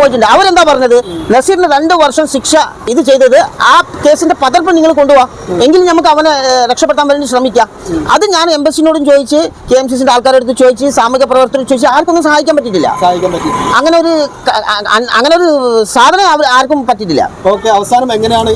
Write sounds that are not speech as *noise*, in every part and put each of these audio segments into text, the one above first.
പോയിട്ടുണ്ട്. അവരെന്താ പറഞ്ഞത്? നസീറിന് രണ്ട് വർഷം ശിക്ഷ ഇത് ചെയ്തത് ആ കേസിന്റെ പകർപ്പ് നിങ്ങൾ കൊണ്ടുപോവാ എങ്കിലും നമുക്ക് അവനെ രക്ഷപ്പെടാൻ രക്ഷപ്പെടുത്താൻ വേണ്ടി ശ്രമിക്കാം. അത് ഞാൻ എംബസിനോടും ചോദിച്ച് കെ എം സി സിന്റെ ആൾക്കാരോട് ചോദിച്ച് സാമൂഹ്യ പ്രവർത്തകർ ചോദിച്ച് ആർക്കൊന്നും സഹായിക്കാൻ പറ്റിയിട്ടില്ല. അങ്ങനെ ഒരു അങ്ങനെ ഒരു സാധനം ആർക്കും പറ്റിയിട്ടില്ല. ഓക്കെ അവസാനം എങ്ങനെയാണ്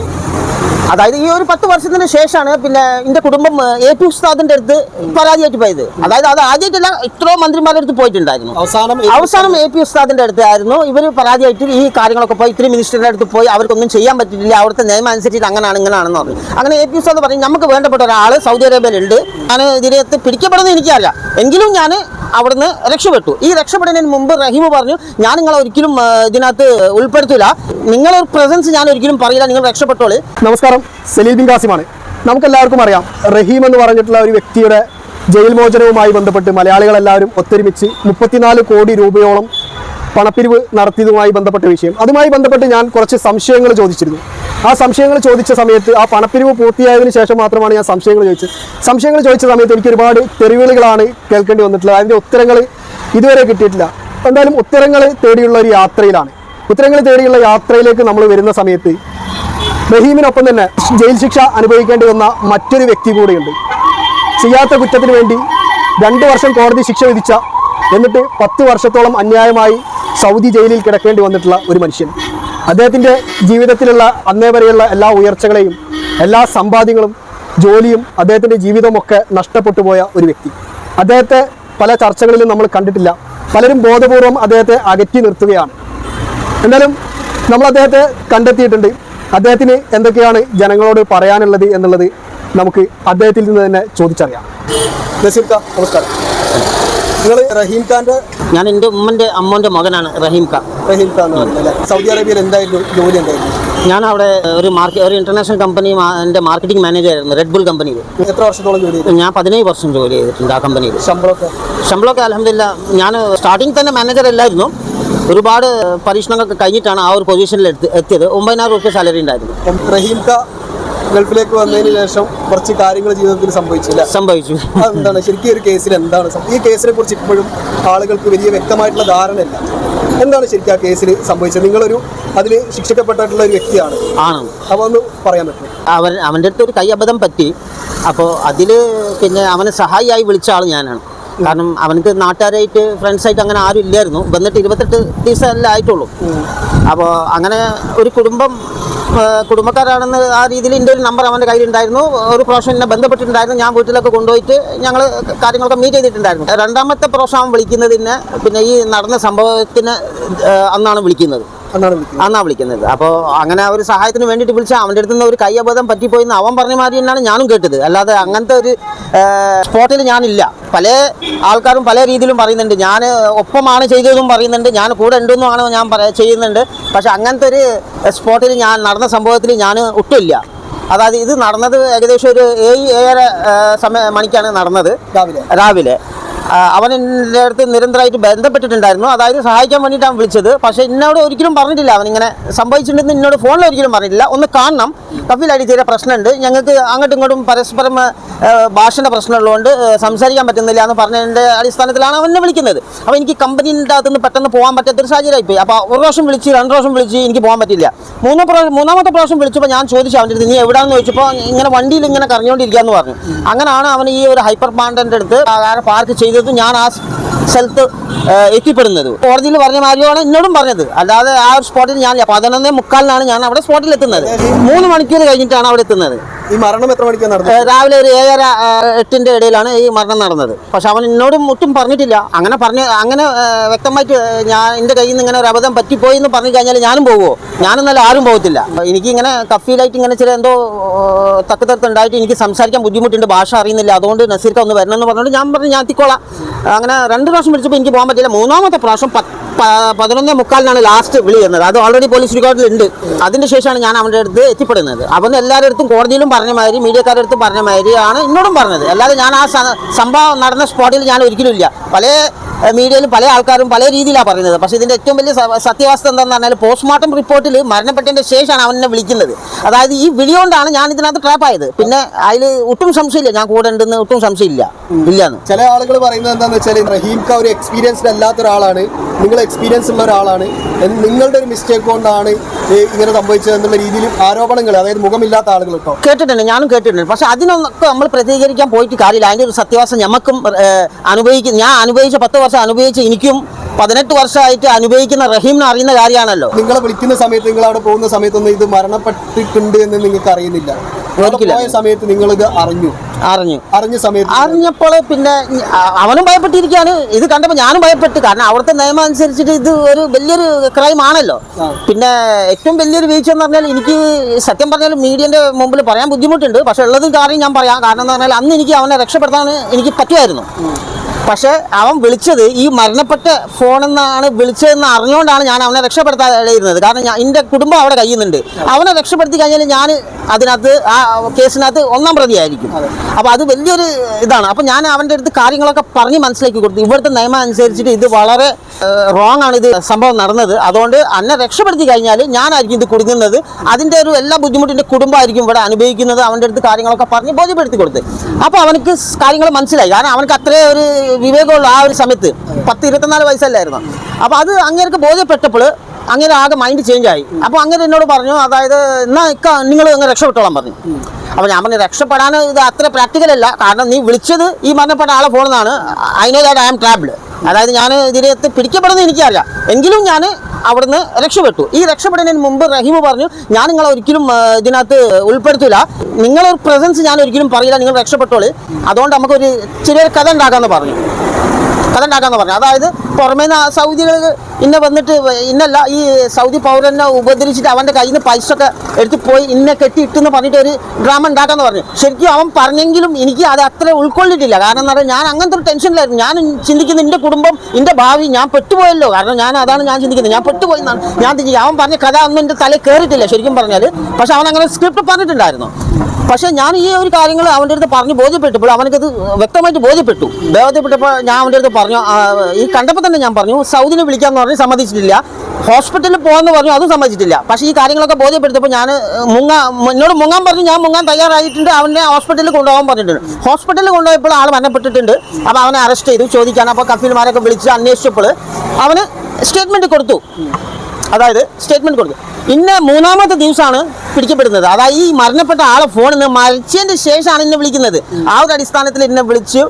അതായത് ഈ ഒരു പത്ത് വർഷത്തിന് ശേഷമാണ് പിന്നെ എന്റെ കുടുംബം എ പി ഉസ്താദിന്റെ അടുത്ത് പരാതിയായിട്ട് പോയത്. അതായത് അത് ആദ്യമായിട്ടല്ല ഇത്രയോ മന്ത്രിമാരുടെ അടുത്ത് പോയിട്ടുണ്ടായിരുന്നു. അവസാനം അവസാനം എ പി ഉസ്താദിന്റെ അടുത്തായിരുന്നു. ഇവർ പരാതിയായിട്ട് ഈ കാര്യങ്ങളൊക്കെ പോയി ഇത്തിരി മിനിസ്റ്ററിന്റെ അടുത്ത് പോയി അവർക്കൊന്നും ചെയ്യാൻ പറ്റില്ല അവിടുത്തെ നിയമം അനുസരിച്ചിട്ട് അങ്ങനെയാണ് ഇങ്ങനെയാണെന്ന് പറഞ്ഞു. അങ്ങനെ എ പി ഉസ്താദ് പറഞ്ഞു നമുക്ക് വേണ്ടപ്പെട്ട ഒരാൾ സൗദി അറേബ്യയിലുണ്ട്. ഞാൻ ഇതിനകത്ത് പിടിക്കപ്പെടുന്നത് എനിക്കല്ല എങ്കിലും ഞാൻ അവിടുന്ന് രക്ഷപ്പെട്ടു. ഈ രക്ഷപ്പെടുന്നതിന് മുമ്പ് റഹീം പറഞ്ഞു ഞാൻ നിങ്ങളെ ഒരിക്കലും ഇതിനകത്ത് ഉൾപ്പെടുത്തില്ല നിങ്ങളൊരു പ്രസൻസ് ഞാൻ ഒരിക്കലും പറയില്ല നിങ്ങൾ രക്ഷപ്പെട്ടോളൂ. നമസ്കാരം. സലീൽ ബിൻ കാസിമാണ് നമുക്കെല്ലാവർക്കും അറിയാം റഹീം എന്ന് പറഞ്ഞിട്ടുള്ള ഒരു വ്യക്തിയുടെ ജയിൽ മോചനവുമായി ബന്ധപ്പെട്ട് മലയാളികളെല്ലാവരും ഒത്തൊരുമിച്ച് മുപ്പത്തിനാല് കോടി രൂപയോളം പണപ്പിരിവ് നടത്തിയതുമായി ബന്ധപ്പെട്ട വിഷയം. അതുമായി ബന്ധപ്പെട്ട് ഞാൻ കുറച്ച് സംശയങ്ങൾ ചോദിച്ചിരുന്നു. ആ സംശയങ്ങൾ ചോദിച്ച സമയത്ത് ആ പണപ്പിരിവ് പൂർത്തിയായതിനു ശേഷം മാത്രമാണ് ഞാൻ സംശയങ്ങൾ ചോദിച്ചത്. സംശയങ്ങൾ ചോദിച്ച സമയത്ത് എനിക്ക് ഒരുപാട് തെറിവിളികളാണ് കേൾക്കേണ്ടി വന്നിട്ടുള്ളത്. അതിന്റെ ഉത്തരങ്ങൾ ഇതുവരെ കിട്ടിയിട്ടില്ല. എന്തായാലും ഉത്തരങ്ങൾ തേടിയുള്ള ഒരു യാത്രയിലാണ്. ഉത്തരങ്ങൾ തേടിയുള്ള യാത്രയിലേക്ക് നമ്മൾ വരുന്ന സമയത്ത് റഹീമിനൊപ്പം തന്നെ ജയിൽ ശിക്ഷ അനുഭവിക്കേണ്ടി വന്ന മറ്റൊരു വ്യക്തി കൂടിയുണ്ട്. ചെയ്യാത്ത കുറ്റത്തിന് വേണ്ടി രണ്ട് വർഷം കോടതി ശിക്ഷ വിധിച്ച എന്നിട്ട് പത്ത് വർഷത്തോളം അന്യായമായി സൗദി ജയിലിൽ കിടക്കേണ്ടി വന്നിട്ടുള്ള ഒരു മനുഷ്യൻ. അദ്ദേഹത്തിന്റെ ജീവിതത്തിലുള്ള അന്നേ വരെയുള്ള എല്ലാ ഉയർച്ചകളെയും എല്ലാ സമ്പാദ്യങ്ങളും ജോലിയും അദ്ദേഹത്തിന്റെ ജീവിതമൊക്കെ നഷ്ടപ്പെട്ടു പോയ ഒരു വ്യക്തി. അദ്ദേഹത്തെ പല ചർച്ചകളിലും നമ്മൾ കണ്ടിട്ടില്ല. പലരും ബോധപൂർവം അദ്ദേഹത്തെ അകറ്റി നിർത്തുകയാണ്. എന്നാലും നമ്മൾ അദ്ദേഹത്തെ കണ്ടെത്തിയിട്ടുണ്ട്. അദ്ദേഹത്തിന് എന്തൊക്കെയാണ് ജനങ്ങളോട് പറയാനുള്ളത് എന്നുള്ളത് നമുക്ക് അദ്ദേഹത്തിൽ നിന്ന് തന്നെ ചോദിച്ചറിയാം. നസീർ ഖാ നമസ്കാരം. നിങ്ങൾ റഹീം ഖാന്റെ ഞാൻ എന്റെ ഉമ്മന്റെ അമ്മോന്റെ മകനാണ് റഹീം ഖാൻ റഹീം ഖാൻ എന്ന് സൗദി അറേബ്യയിൽ എന്തായിരുന്നു ജോലി എന്തായിരുന്നു? ഞാൻ അവിടെ ഒരു മാർക്കറ്റ് ഒരു ഇന്റർനാഷണൽ കമ്പനി എന്റെ മാർക്കറ്റിംഗ് മാനേജർ ആയിരുന്നു റെഡ് ബുൾ കമ്പനിയിൽ എത്ര വർഷത്തോളം ജോലി ചെയ്തു? ഞാൻ പതിനേഴ് വർഷം ജോലി ചെയ്തിട്ടുണ്ട് ആ കമ്പനിയിൽ ശമ്പളമൊക്കെ? ശമ്പളമൊക്കെ അലഹമില്ല ഞാൻ സ്റ്റാർട്ടിങ് തന്നെ മാനേജർ അല്ലായിരുന്നു. ഒരുപാട് പരീക്ഷണങ്ങളൊക്കെ കഴിഞ്ഞിട്ടാണ് ആ ഒരു പൊസിഷനിൽ എത്തി എത്തിയത്. ഒമ്പതിനായിരം റുപ്യ സാലറി ഉണ്ടായിരുന്നു. അപ്പം റഹീം ഖാ ഗൾഫിലേക്ക് വന്നതിന് ശേഷം കുറച്ച് കാര്യങ്ങൾ ജീവിതത്തിൽ സംഭവിച്ചില്ല. സംഭവിച്ചു. എന്താണ് ശരിക്കും ഒരു കേസിൽ എന്താണ് ഈ കേസിനെ കുറിച്ച് ഇപ്പോഴും ആളുകൾക്ക് വലിയ വ്യക്തമായിട്ടുള്ള ധാരണയില്ല. എന്താണ് ശരിക്കും ആ കേസിൽ സംഭവിച്ചത്? നിങ്ങളൊരു അതിൽ ശിക്ഷിക്കപ്പെട്ടിട്ടുള്ള ഒരു വ്യക്തിയാണ്. ആണ്. അപ്പോൾ ഒന്ന് പറയാൻ പറ്റും അവൻ അവന്റെ അടുത്ത് ഒരു കൈ അബദ്ധം പറ്റി. അപ്പോൾ അതിൽ പിന്നെ അവനെ സഹായിയായി വിളിച്ച ആൾ ഞാനാണ്. കാരണം അവനക്ക് നാട്ടുകാരായിട്ട് ഫ്രണ്ട്സായിട്ട് അങ്ങനെ ആരും ഇല്ലായിരുന്നു. വന്നിട്ട് ഇരുപത്തെട്ട് ദിവസമല്ലേ ആയിട്ടുള്ളൂ. അപ്പോൾ അങ്ങനെ ഒരു കുടുംബം കുടുംബക്കാരാണെന്ന് ആ രീതിയിൽ എന്റെ ഒരു നമ്പർ അവന്റെ കയ്യിലുണ്ടായിരുന്നു. ഒരു പ്രാവശ്യം എന്നെ ബന്ധപ്പെട്ടിട്ടുണ്ടായിരുന്നു. ഞാൻ വീട്ടിലൊക്കെ കൊണ്ടുപോയിട്ട് ഞങ്ങൾ കാര്യങ്ങളൊക്കെ മീറ്റ് ചെയ്തിട്ടുണ്ടായിരുന്നു. രണ്ടാമത്തെ പ്രാവശ്യം അവൻ വിളിക്കുന്നതിന് പിന്നെ ഈ നടന്ന സംഭവത്തിന് അന്നാണ് വിളിക്കുന്നത്. അന്നാ വിളിക്കുന്നത്. അപ്പോൾ അങ്ങനെ ഒരു സഹായത്തിന് വേണ്ടിയിട്ട് വിളിച്ച അവന്റെ അടുത്ത് നിന്ന് ഒരു കയ്യബദ്ധം പറ്റിപ്പോയി എന്ന് അവൻ പറഞ്ഞ മാതിരി തന്നെയാണ് ഞാനും കേട്ടത്. അല്ലാതെ അങ്ങനത്തെ ഒരു സ്പോട്ടിൽ ഞാനില്ല. പല ആൾക്കാരും പല രീതിയിലും പറയുന്നുണ്ട്. ഞാൻ ഒപ്പമാണ് ചെയ്തതെന്നും പറയുന്നുണ്ട്. ഞാൻ കൂടെ ഉണ്ടെന്നുമാണ് ഞാൻ ചെയ്യുന്നുണ്ട്. പക്ഷെ അങ്ങനത്തെ ഒരു സ്പോട്ടിൽ ഞാൻ നടന്ന സംഭവത്തിൽ ഞാൻ ഒട്ടുമില്ല. അതായത് ഇത് നടന്നത് ഏകദേശം ഒരു ഏഴ് ഏഴര സമയ മണിക്കാണ് നടന്നത്. രാവിലെ. രാവിലെ. അവൻ എന്റെ അടുത്ത് നിരന്തരമായിട്ട് ബന്ധപ്പെട്ടിട്ടുണ്ടായിരുന്നു. അതായത് സഹായിക്കാൻ വേണ്ടിയിട്ടാണ് വിളിച്ചത്. പക്ഷേ എന്നോട് ഒരിക്കലും പറഞ്ഞിട്ടില്ല. അവൻ ഇങ്ങനെ സംഭവിച്ചിട്ടുണ്ടെന്ന് എന്നോട് ഫോണിൽ ഒരിക്കലും പറഞ്ഞിട്ടില്ല. ഒന്ന് കാണണം. കപ്പിലായിട്ട് ചെറിയ പ്രശ്നമുണ്ട്. ഞങ്ങൾക്ക് അങ്ങോട്ടും ഇങ്ങോട്ടും പരസ്പരം ഭാഷയുടെ പ്രശ്നമുള്ളതുകൊണ്ട് സംസാരിക്കാൻ പറ്റുന്നില്ല എന്ന് പറഞ്ഞതിന്റെ അടിസ്ഥാനത്തിലാണ് അവനെ വിളിക്കുന്നത്. അപ്പോൾ എനിക്ക് കമ്പനീന്റെ അകത്ത് നിന്ന് പെട്ടെന്ന് പോകാൻ പറ്റാത്തൊരു സാഹചര്യമായി പോയി അപ്പോൾ ഒരു പ്രാവശ്യം വിളിച്ച് രണ്ട് പ്രാവശ്യം വിളിച്ച് എനിക്ക് പോകാൻ പറ്റില്ല. മൂന്ന് പ്രാവശ്യം മൂന്നാമത്തെ പ്രാവശ്യം വിളിച്ചപ്പോൾ ഞാൻ ചോദിച്ചു അവന്റെ അടുത്ത് നീ എവിടെയാണെന്ന് ചോദിച്ചപ്പോൾ ഇങ്ങനെ വണ്ടിയിൽ ഇങ്ങനെ കറങ്ങിക്കൊണ്ടിരിക്കുകയെന്ന് പറഞ്ഞു. അങ്ങനെയാണ് അവൻ ഈ ഒരു ഹൈപ്പർ പാണ്ടന്റെ അടുത്ത് പാർക്ക് ചെയ്തത് ഞാൻ ആ സ്ഥലത്ത് എത്തിപ്പെടുന്നത്. കോടതിയിൽ പറഞ്ഞ മാതിരിയാണ് എന്നോടും പറഞ്ഞത്. അല്ലാതെ ആ ഒരു സ്പോട്ടിൽ ഞാൻ പതിനൊന്ന് മുക്കാലിനാണ് ഞാൻ അവിടെ സ്പോട്ടിൽ എത്തുന്നത്. മൂന്ന് മണിക്കൂർ കഴിഞ്ഞിട്ടാണ് അവിടെ എത്തുന്നത്. ഈ മരണം എത്ര മണിക്കാണ് നടന്നത്? രാവിലെ ഒരു ഏഴര എട്ടിന്റെ ഇടയിലാണ് ഈ മരണം നടന്നത്. പക്ഷെ അവൻ എന്നോടും ഒട്ടും പറഞ്ഞിട്ടില്ല. അങ്ങനെ പറഞ്ഞ് അങ്ങനെ വ്യക്തമായിട്ട് ഞാൻ എന്റെ കയ്യിൽ നിന്ന് ഇങ്ങനെ ഒരു അബദ്ധം പറ്റിപ്പോയി എന്ന് പറഞ്ഞു കഴിഞ്ഞാൽ ഞാനും പോകുമോ ഞാനും നല്ല ആരും പോകത്തില്ല. എനിക്ക് ഇങ്ങനെ കഫീലായിട്ട് ഇങ്ങനെ ചില എന്തോ തക്കത്തരത്ത് ഉണ്ടായിട്ട് എനിക്ക് സംസാരിക്കാൻ ബുദ്ധിമുട്ടുണ്ട്. ഭാഷ അറിയുന്നില്ല. അതുകൊണ്ട് നസീർക്ക ഒന്ന് വരണം എന്ന് പറഞ്ഞിട്ട് ഞാൻ പറഞ്ഞു ഞാൻ എത്തിക്കോളാം. അങ്ങനെ രണ്ട് പ്രാവശ്യം വിളിച്ചപ്പോൾ എനിക്ക് പോകാൻ പറ്റില്ല മൂന്നാമത്തെ പ്രാവശ്യം പതിനൊന്ന് മുക്കാലിനാണ് ലാസ്റ്റ് വിളി എന്നത് അത് ഓൾറെഡി പോലീസ് റെക്കോർഡിലുണ്ട് അതിന്റെ ശേഷമാണ് ഞാൻ അവന്റെ അടുത്ത് എത്തിപ്പെടുന്നത്. അവൻ എല്ലാവരുടെ അടുത്തും കോടതിയിലും പറഞ്ഞ മാതിരി മീഡിയക്കാരുടെ അടുത്തും പറഞ്ഞ മാതിരിയാണ് എന്നോടും പറഞ്ഞത്. അല്ലാതെ ഞാൻ ആ സംഭവം നടന്ന സ്പോട്ടിൽ ഞാൻ ഒരിക്കലും ഇല്ല. പല മീഡിയയിലും പല ആൾക്കാരും പല രീതിയിലാണ് പറയുന്നത്. പക്ഷേ ഇതിന്റെ ഏറ്റവും വലിയ സത്യാവസ്ഥ എന്താണെന്ന് പറഞ്ഞാൽ പോസ്റ്റ്മോർട്ടം റിപ്പോർട്ടിൽ മരണപ്പെട്ടതിന്റെ ശേഷമാണ് അവനെ വിളിക്കുന്നത്. അതായത് ഈ വിളി കൊണ്ടാണ് ഞാൻ ഇതിനകത്ത് ട്രാപ്പ് ആയത്. പിന്നെ അതിൽ ഒട്ടും സംശയമില്ല. ഞാൻ കൂടെ ഉണ്ടെന്ന് ഒട്ടും സംശയമില്ല. ഇല്ലാന്ന്. ചില ആളുകൾ പറയുന്നത് എന്താണെന്ന് വെച്ചാൽ റഹീം ഒരു എക്സ്പീരിയൻസ്ഡ് അല്ലാത്ത ഒരാളാണ്. നിങ്ങൾ എക്സ്പീരിയൻസ് ഉള്ള ഒരാളാണ്. നിങ്ങളുടെ ഒരു മിസ്റ്റേക്ക് കൊണ്ടാണ് ഇങ്ങനെ സംഭവിച്ചത് എന്നുള്ള രീതിയിൽ ആരോപണങ്ങൾ അതായത് മുഖമില്ലാത്ത ആളുകൾ കേട്ടോ കേട്ടിട്ടുണ്ട്. ഞാനും കേട്ടിട്ടുണ്ട്. പക്ഷെ അതിനൊക്കെ നമ്മൾ പ്രതികരിക്കാൻ പോയിട്ട് കാര്യമില്ല. അതിന്റെ ഒരു സത്യവാസം ഞമ്മക്കും അനുഭവിക്കുന്നു അനുഭവിക്കും ഞാൻ അനുഭവിച്ച പത്ത് വർഷം അനുഭവിച്ച എനിക്കും പതിനെട്ട് വർഷമായിട്ട് അനുഭവിക്കുന്ന റഹീമിന് അറിയുന്ന കാര്യമാണല്ലോ. നിങ്ങളെ വിളിക്കുന്ന സമയത്ത് നിങ്ങൾ അവിടെ പോകുന്ന സമയത്തൊന്നും ഇത് മരണപ്പെട്ടിട്ടുണ്ട് എന്ന് നിങ്ങൾക്ക് അറിയുന്നില്ല. പോയ സമയത്ത് നിങ്ങൾ ഇത് അറിഞ്ഞു. അറിഞ്ഞു. അറിഞ്ഞ സമയത്ത് അറിഞ്ഞപ്പോൾ പിന്നെ അവനും ഭയപ്പെട്ടിരിക്കുകയാണ്. ഇത് കണ്ടപ്പോൾ ഞാനും ഭയപ്പെട്ടു. കാരണം അവിടുത്തെ നിയമം അനുസരിച്ചിട്ട് ഇത് ഒരു വലിയൊരു ക്രൈം ആണല്ലോ. പിന്നെ ഏറ്റവും വലിയൊരു വീഴ്ച എന്ന് പറഞ്ഞാൽ എനിക്ക് സത്യം പറഞ്ഞാൽ മീഡിയന്റെ മുമ്പിൽ പറയാൻ ബുദ്ധിമുട്ടുണ്ട്. പക്ഷെ ഉള്ളത് കാര്യം ഞാൻ പറയാം. കാരണം എന്ന് പറഞ്ഞാൽ അന്ന് എനിക്ക് അവനെ രക്ഷപ്പെടുത്താൻ എനിക്ക് പറ്റുമായിരുന്നു. പക്ഷേ അവൻ വിളിച്ചത് ഈ മരണപ്പെട്ട ഫോണെന്നാണ് വിളിച്ചതെന്ന് അറിഞ്ഞുകൊണ്ടാണ് ഞാൻ അവനെ രക്ഷപ്പെടുത്താതിരുന്നത്. കാരണം ഞാൻ എന്റെ കുടുംബം അവിടെ കഴിയുന്നുണ്ട് അവനെ രക്ഷപ്പെടുത്തി കഴിഞ്ഞാൽ ഞാൻ അതിനകത്ത് ആ കേസിനകത്ത് ഒന്നാം പ്രതിയായിരിക്കും. അപ്പോൾ അത് വലിയൊരു ഇതാണ്. അപ്പോൾ ഞാൻ അവന്റെ അടുത്ത് കാര്യങ്ങളൊക്കെ പറഞ്ഞ് മനസ്സിലാക്കി കൊടുത്തു. ഇവിടുത്തെ നിയമം അനുസരിച്ചിട്ട് ഇത് വളരെ റോങ് ആണ് ഇത് സംഭവം നടന്നത്. അതുകൊണ്ട് അന്നെ രക്ഷപ്പെടുത്തി കഴിഞ്ഞാൽ ഞാനായിരിക്കും ഇത് കുടുങ്ങുന്നത്. അതിന്റെ ഒരു എല്ലാ ബുദ്ധിമുട്ടിന്റെ കുടുംബമായിരിക്കും ഇവിടെ അനുഭവിക്കുന്നത്. അവന്റെ അടുത്ത് കാര്യങ്ങളൊക്കെ പറഞ്ഞ് ബോധ്യപ്പെടുത്തി കൊടുത്ത്. അപ്പോൾ അവനക്ക് കാര്യങ്ങൾ മനസ്സിലായി. കാരണം അവനക്ക് അത്രേ ഒരു വിവേകമുള്ള ആ ഒരു സമയത്ത്. പത്ത് ഇരുപത്തിനാല് വയസ്സല്ലായിരുന്നു? അപ്പോൾ അത് അങ്ങേർക്ക് ബോധ്യപ്പെട്ടപ്പോൾ അങ്ങനെ ആകെ മൈൻഡ് ചേഞ്ച് ആയി. അപ്പോൾ അങ്ങനെ എന്നോട് പറഞ്ഞു അതായത് എന്നാ ഇക്ക നിങ്ങൾ അങ്ങ് രക്ഷപ്പെട്ടോളാം പറഞ്ഞു. അപ്പോൾ ഞാൻ പറഞ്ഞു രക്ഷപ്പെടാൻ ഇത് അത്ര പ്രാക്ടിക്കൽ അല്ല. കാരണം നീ വിളിച്ചത് ഈ മരണപ്പെട്ട ആളെ ഫോണിൽ നിന്നാണ് I know that I am trapped അതായത് ഞാൻ ഇതിനകത്ത് പിടിക്കപ്പെടുന്നത് എനിക്കറിയാം എങ്കിലും ഞാൻ അവിടുന്ന് രക്ഷപ്പെട്ടു. ഈ രക്ഷപ്പെടുന്നതിന് മുമ്പ് റഹീം പറഞ്ഞു ഞാൻ നിങ്ങളെ ഒരിക്കലും ഇതിനകത്ത് ഉൾപ്പെടുത്തില്ല നിങ്ങളൊരു പ്രസൻസ് ഞാൻ ഒരിക്കലും പറയില്ല നിങ്ങൾ രക്ഷപ്പെട്ടോളൂ. അതുകൊണ്ട് നമുക്കൊരു ചെറിയൊരു കഥ ഉണ്ടാക്കാമെന്ന് പറഞ്ഞു. കഥ ഉണ്ടാക്കാമെന്ന് പറഞ്ഞു. അതായത് പുറമേ സൗദികൾ ഇന്നെ വന്നിട്ട് ഇന്നല്ല ഈ സൗദി പൗരനെ ഉപദ്രവിച്ചിട്ട് അവന്റെ കയ്യിൽ നിന്ന് പൈസ ഒക്കെ എടുത്ത് പോയി ഇന്നെ കെട്ടിയിട്ടെന്ന് പറഞ്ഞിട്ട് ഒരു ഡ്രാമ ഉണ്ടാക്കാന്ന് പറഞ്ഞു. ശരിക്കും അവൻ പറഞ്ഞെങ്കിലും എനിക്ക് അത് അത്ര ഉൾക്കൊള്ളിട്ടില്ല കാരണം എന്ന് പറഞ്ഞാൽ ഞാൻ അങ്ങനത്തെ ഒരു ടെൻഷനിലായിരുന്നു. ഞാൻ ചിന്തിക്കുന്ന എന്റെ കുടുംബം എന്റെ ഭാവി ഞാൻ പെട്ടുപോയല്ലോ. കാരണം ഞാൻ അതാണ് ഞാൻ ചിന്തിക്കുന്നത്. ഞാൻ പെട്ടുപോയി എന്നാണ് ഞാൻ ചിന്തിക്കുന്നത്. അവൻ പറഞ്ഞ കഥ ഒന്നും എന്റെ തലയിൽ കയറിയിട്ടില്ല ശരിക്കും പറഞ്ഞാൽ പക്ഷെ അവൻ അങ്ങനെ സ്ക്രിപ്റ്റ് പറഞ്ഞിട്ടുണ്ടായിരുന്നു. പക്ഷെ ഞാൻ ഈ ഒരു കാര്യങ്ങൾ അവന്റെ അടുത്ത് പറഞ്ഞ് ബോധ്യപ്പെട്ടപ്പോൾ അവനക്കത് വ്യക്തമായിട്ട് ബോധ്യപ്പെട്ടു. ബോധ്യപ്പെട്ടപ്പോൾ ഞാൻ അവന്റെ അടുത്ത് പറഞ്ഞു ഈ കണ്ടപ്പോൾ തന്നെ ഞാൻ പറഞ്ഞു സൗദിനെ വിളിക്കാമെന്ന് പറഞ്ഞ് സമ്മതിച്ചിട്ടില്ല. ഹോസ്പിറ്റലിൽ പോകാമെന്ന് പറഞ്ഞു അതും സമ്മതിച്ചിട്ടില്ല. പക്ഷേ ഈ കാര്യങ്ങളൊക്കെ ബോധ്യപ്പെടുത്തപ്പോൾ ഞാൻ മുങ്ങാ എന്നോട് മുങ്ങാൻ പറഞ്ഞു ഞാൻ മുങ്ങാൻ തയ്യാറായിട്ടുണ്ട് അവനെ ഹോസ്പിറ്റലിൽ കൊണ്ടുപോകാൻ പറഞ്ഞിട്ടുണ്ട്. ഹോസ്പിറ്റലിൽ കൊണ്ടുപോയപ്പോൾ ആൾ മരണപ്പെട്ടിട്ടുണ്ട്. അപ്പോൾ അവനെ അറസ്റ്റ് ചെയ്തു ചോദിക്കാൻ. അപ്പോൾ കഫീൽമാരൊക്കെ വിളിച്ച് അന്വേഷിച്ചപ്പോൾ അവന് സ്റ്റേറ്റ്മെന്റ് കൊടുത്തു. അതായത് സ്റ്റേറ്റ്മെന്റ് കൊടുത്തു ഇന്ന മൂന്നാമത്തെ ദിവസമാണ് പിടിക്കപ്പെടുന്നത്. അതായത് ഈ മരണപ്പെട്ട ആളെ ഫോണിൽ നിന്ന് മരിച്ചതിന്റെ ശേഷമാണ് എന്നെ വിളിക്കുന്നത്. ആ ഒരു അടിസ്ഥാനത്തിൽ എന്നെ വിളിച്ചു